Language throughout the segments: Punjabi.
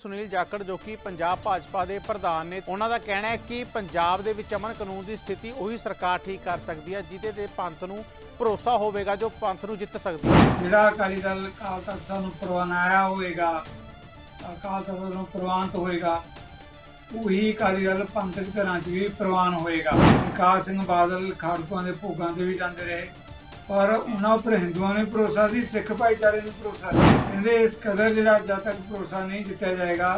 ਸੁਨੀਲ ਜਾਖੜ ਜੋ ਕਿ ਪੰਜਾਬ ਭਾਜਪਾ ਦੇ ਪ੍ਰਧਾਨ ਨੇ, ਉਹਨਾਂ ਦਾ ਕਹਿਣਾ ਹੈ ਕਿ ਪੰਜਾਬ ਦੇ ਵਿੱਚ ਅਮਨ ਕਾਨੂੰਨ ਦੀ ਸਥਿਤੀ ਉਹੀ ਸਰਕਾਰ ਠੀਕ ਕਰ ਸਕਦੀ ਹੈ, ਜਿਹਦੇ ਤੇ ਪੰਥ ਨੂੰ ਭਰੋਸਾ ਹੋਵੇਗਾ, ਜੋ ਪੰਥ ਨੂੰ ਜਿੱਤ ਸਕਦੀ ਹੈ। ਜਿਹੜਾ ਅਕਾਲੀ ਦਲ ਅਕਾਲ ਤਖਤ ਸਾਹਿਬ ਨੂੰ ਪ੍ਰਵਾਨਾਇਆ ਹੋਵੇਗਾ, ਅਕਾਲ ਤਖਤ ਨੂੰ ਪ੍ਰਵਾਨਤ ਹੋਏਗਾ ਉਹੀ ਅਕਾਲੀ ਦਲ ਪੰਥਕ ਤਰ੍ਹਾਂ ਚ ਵੀ ਪ੍ਰਵਾਨ ਹੋਏਗਾ ਵਿਕਾਸ ਸਿੰਘ ਬਾਦਲ ਖਾੜਕੂਆਂ ਦੇ ਭੋਗਾਂ ਤੇ ਵੀ ਜਾਂਦੇ ਰਹੇ। ਪਰ ਉਹਨਾਂ ਉੱਪਰ ਹਿੰਦੂਆਂ ਨੇ ਭਰੋਸਾ ਸੀ, ਸਿੱਖ ਭਾਈਚਾਰੇ ਨੂੰ ਭਰੋਸਾ ਸੀ। ਕਹਿੰਦੇ ਇਸ ਕਦਰ ਜਿਹੜਾ ਜਦ ਤੱਕ ਭਰੋਸਾ ਨਹੀਂ ਦਿੱਤਾ ਜਾਏਗਾ,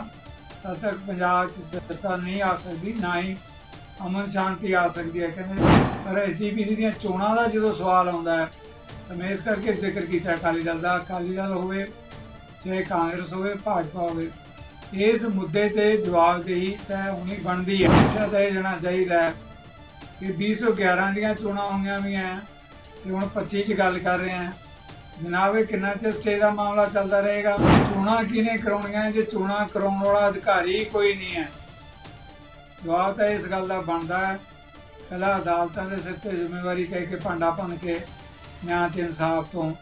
ਤਦ ਤੱਕ ਪੰਜਾਬ 'ਚ ਸਥਿਰਤਾ ਨਹੀਂ ਆ ਸਕਦੀ, ਨਾ ਹੀ ਅਮਨ ਸ਼ਾਂਤੀ ਆ ਸਕਦੀ ਹੈ। ਕਹਿੰਦੇ ਪਰ ਐਸਜੀਪੀਸੀ ਦੀਆਂ ਚੋਣਾਂ ਦਾ ਜਦੋਂ ਸਵਾਲ ਆਉਂਦਾ ਹੈ, ਤਾਂ ਮੈਂ ਇਸ ਕਰਕੇ ਜ਼ਿਕਰ ਕੀਤਾ, ਅਕਾਲੀ ਦਲ ਦਾ। ਅਕਾਲੀ ਦਲ ਹੋਵੇ, ਚਾਹੇ ਕਾਂਗਰਸ ਹੋਵੇ, ਭਾਜਪਾ ਹੋਵੇ, ਇਸ ਮੁੱਦੇ ਤੇ ਜਵਾਬਦੇਹੀ ਤਾਂ ਹੋਣੀ ਬਣਦੀ ਹੈ। ਅੱਛਾ ਤਾਂ ਇਹ ਜਣਾ ਚਾਹੀਦਾ ਹੈ ਕਿ 2011 ਦੀਆਂ ਚੋਣਾਂ ਹੋਈਆਂ ਵੀ ਹੈ ਤੇ ਹੁਣ 25 ਚ ਗੱਲ ਕਰ ਰਹੇ ਹਾਂ। ਜਨਾਬ, ਇਹ ਕਿੰਨਾ ਚਿਰ ਸਟੇ ਦਾ ਮਾਮਲਾ ਚੱਲਦਾ ਰਹੇਗਾ? ਚੋਣਾਂ ਕਿਹਨੇ ਕਰਾਉਣੀਆਂ? ਜੇ ਚੋਣਾਂ ਕਰਾਉਣ ਵਾਲਾ ਅਧਿਕਾਰੀ ਕੋਈ ਨਹੀਂ ਹੈ। ਜਵਾਬ ਤਾਂ ਇਸ ਗੱਲ ਦਾ ਬਣਦਾ ਹੈ। ਪਹਿਲਾਂ ਅਦਾਲਤਾਂ ਦੇ ਸਿਰ ਤੇ ਜ਼ਿੰਮੇਵਾਰੀ ਕਹਿ ਕੇ ਭਾਂਡਾ ਭੰਨ ਕੇ ਨਿਆਂ ਤੇ ਇਨਸਾਫ ਤੋਂ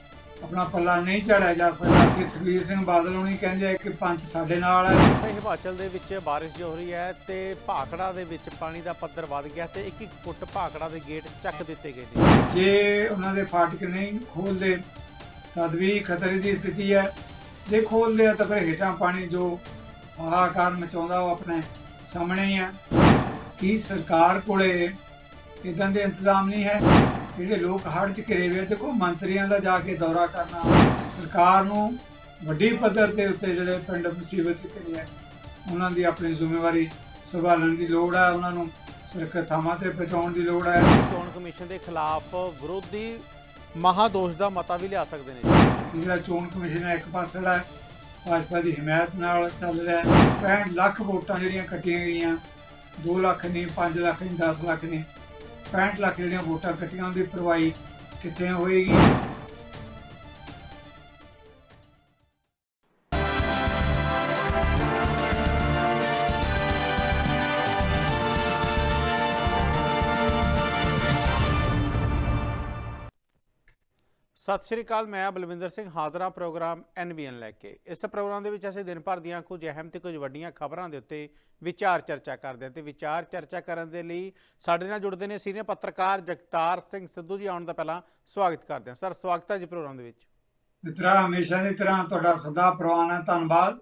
ਆਪਣਾ ਪੱਲਾ ਨਹੀਂ ਝਾੜਿਆ ਜਾ ਸਕਦਾ। ਕਿ ਸੁਖਬੀਰ ਸਿੰਘ ਬਾਦਲ ਹੁਣੀ ਕਹਿੰਦੇ ਆ ਕਿ ਪੰਥ ਸਾਡੇ ਨਾਲ ਹੈ। ਤੇ ਹਿਮਾਚਲ ਦੇ ਵਿੱਚ ਬਾਰਿਸ਼ ਜੋ ਹੋ ਰਹੀ ਹੈ ਤੇ ਭਾਖੜਾ ਦੇ ਵਿੱਚ ਪਾਣੀ ਦਾ ਪੱਧਰ ਵੱਧ ਗਿਆ ਤੇ 1-1 ਫੁੱਟ ਭਾਖੜਾ ਦੇ ਗੇਟ ਚੱਕ ਦਿੱਤੇ ਗਏ ਨੇ। ਜੇ ਉਹਨਾਂ ਦੇ ਫਾਟਕ ਨਹੀਂ ਖੋਲਦੇ ਤਦ ਵੀ ਖਤਰੇ ਦੀ ਸਥਿਤੀ ਹੈ। ਜੇ ਖੋਲਦੇ ਆ ਤਾਂ ਫਿਰ ਹੇਠਾਂ ਪਾਣੀ ਜੋ ਹਾਹਾਕਾਰ ਮਚਾਉਂਦਾ ਉਹ ਆਪਣੇ ਸਾਹਮਣੇ ਹੀ ਹੈ। ਕੀ ਸਰਕਾਰ ਕੋਲੇ ਇਦਾਂ ਦੇ ਇੰਤਜ਼ਾਮ ਨਹੀਂ ਹੈ? ਜਿਹੜੇ ਲੋਕ ਹੜ੍ਹ ਚ ਘਿਰੇ ਹੋਏ ਆ, ਦੇਖੋ ਮੰਤਰੀਆਂ ਦਾ ਜਾ ਕੇ ਦੌਰਾ ਕਰਨਾ ਸਰਕਾਰ ਨੂੰ ਵੱਡੀ ਪੱਧਰ ਤੇ ਉੱਤੇ ਜਿਹੜੇ ਪਿੰਡ ਮੁਸੀਬਤ ਚ ਘਿਰੇ ਆ ਉਹਨਾਂ ਦੀ ਆਪਣੀ ਜ਼ਿੰਮੇਵਾਰੀ ਸੰਭਾਲਣ ਦੀ ਲੋੜ ਹੈ ਉਹਨਾਂ ਨੂੰ ਸੁਰੱਖਿਅਤ ਥਾਵਾਂ ਤੇ ਪਹੁੰਚਾਉਣ ਦੀ ਲੋੜ ਹੈ ਚੋਣ ਕਮਿਸ਼ਨ ਦੇ ਖਿਲਾਫ ਵਿਰੋਧੀ ਮਹਾਦੋਸ਼ ਦਾ ਮਤਾ ਵੀ ਲਿਆ ਸਕਦੇ ਨੇ। ਜਿਹੜਾ ਚੋਣ ਕਮਿਸ਼ਨ ਹੈ ਇੱਕ ਪਾਸੇ ਜਿਹੜਾ ਭਾਜਪਾ ਦੀ ਹਮਾਇਤ ਨਾਲ ਚੱਲ ਰਿਹਾ ਹੈ 65 ਲੱਖ ਵੋਟਾਂ ਜਿਹੜੀਆਂ ਕੱਟੀਆਂ ਗਈਆਂ 2 ਲੱਖ ਨਹੀਂ 5 ਲੱਖ ਨਹੀਂ 10 ਲੱਖ ਨਹੀਂ। 65 ਲੱਖ ਜਿਹੜੀਆਂ ਵੋਟਾਂ ਕੱਟੀਆਂ ਉਹਦੀ ਪਰਵਾਹੀ ਕਿੱਥੇ ਹੋਏਗੀ? ਸਤਿ ਸ਼੍ਰੀ ਅਕਾਲ ਮੈਂ ਬਲਵਿੰਦਰ ਸਿੰਘ ਹਾਜ਼ਰਾ ਪ੍ਰੋਗਰਾਮ ਐਨਬੀਐਨ ਲੈ ਕੇ। ਇਸ ਪ੍ਰੋਗਰਾਮ ਦੇ ਵਿੱਚ ਅਸੀਂ ਦਿਨ ਭਰ ਦੀਆਂ ਕੁਝ ਅਹਿਮ ਤੇ ਕੁਝ ਵੱਡੀਆਂ ਖਬਰਾਂ ਦੇ ਉੱਤੇ ਵਿਚਾਰ ਚਰਚਾ ਕਰਦੇ ਹਾਂ ਤੇ ਵਿਚਾਰ ਚਰਚਾ ਕਰਨ ਦੇ ਲਈ ਸਾਡੇ ਨਾਲ ਜੁੜਦੇ ਨੇ ਸੀਨੀਅਰ ਪੱਤਰਕਾਰ ਜਗਤਾਰ ਸਿੰਘ ਸਿੱਧੂ ਜੀ ਆਉਣ ਦਾ ਪਹਿਲਾਂ ਸਵਾਗਤ ਕਰਦੇ ਹਾਂ। ਸਰ ਸਵਾਗਤ ਹੈ ਜੀ ਪ੍ਰੋਗਰਾਮ ਦੇ ਵਿੱਚ। ਮਿੱਤਰਾ ਹਮੇਸ਼ਾ ਦੀ ਤਰ੍ਹਾਂ ਤੁਹਾਡਾ ਸਦਾ ਪ੍ਰਵਾਨ ਹੈ ਧੰਨਵਾਦ।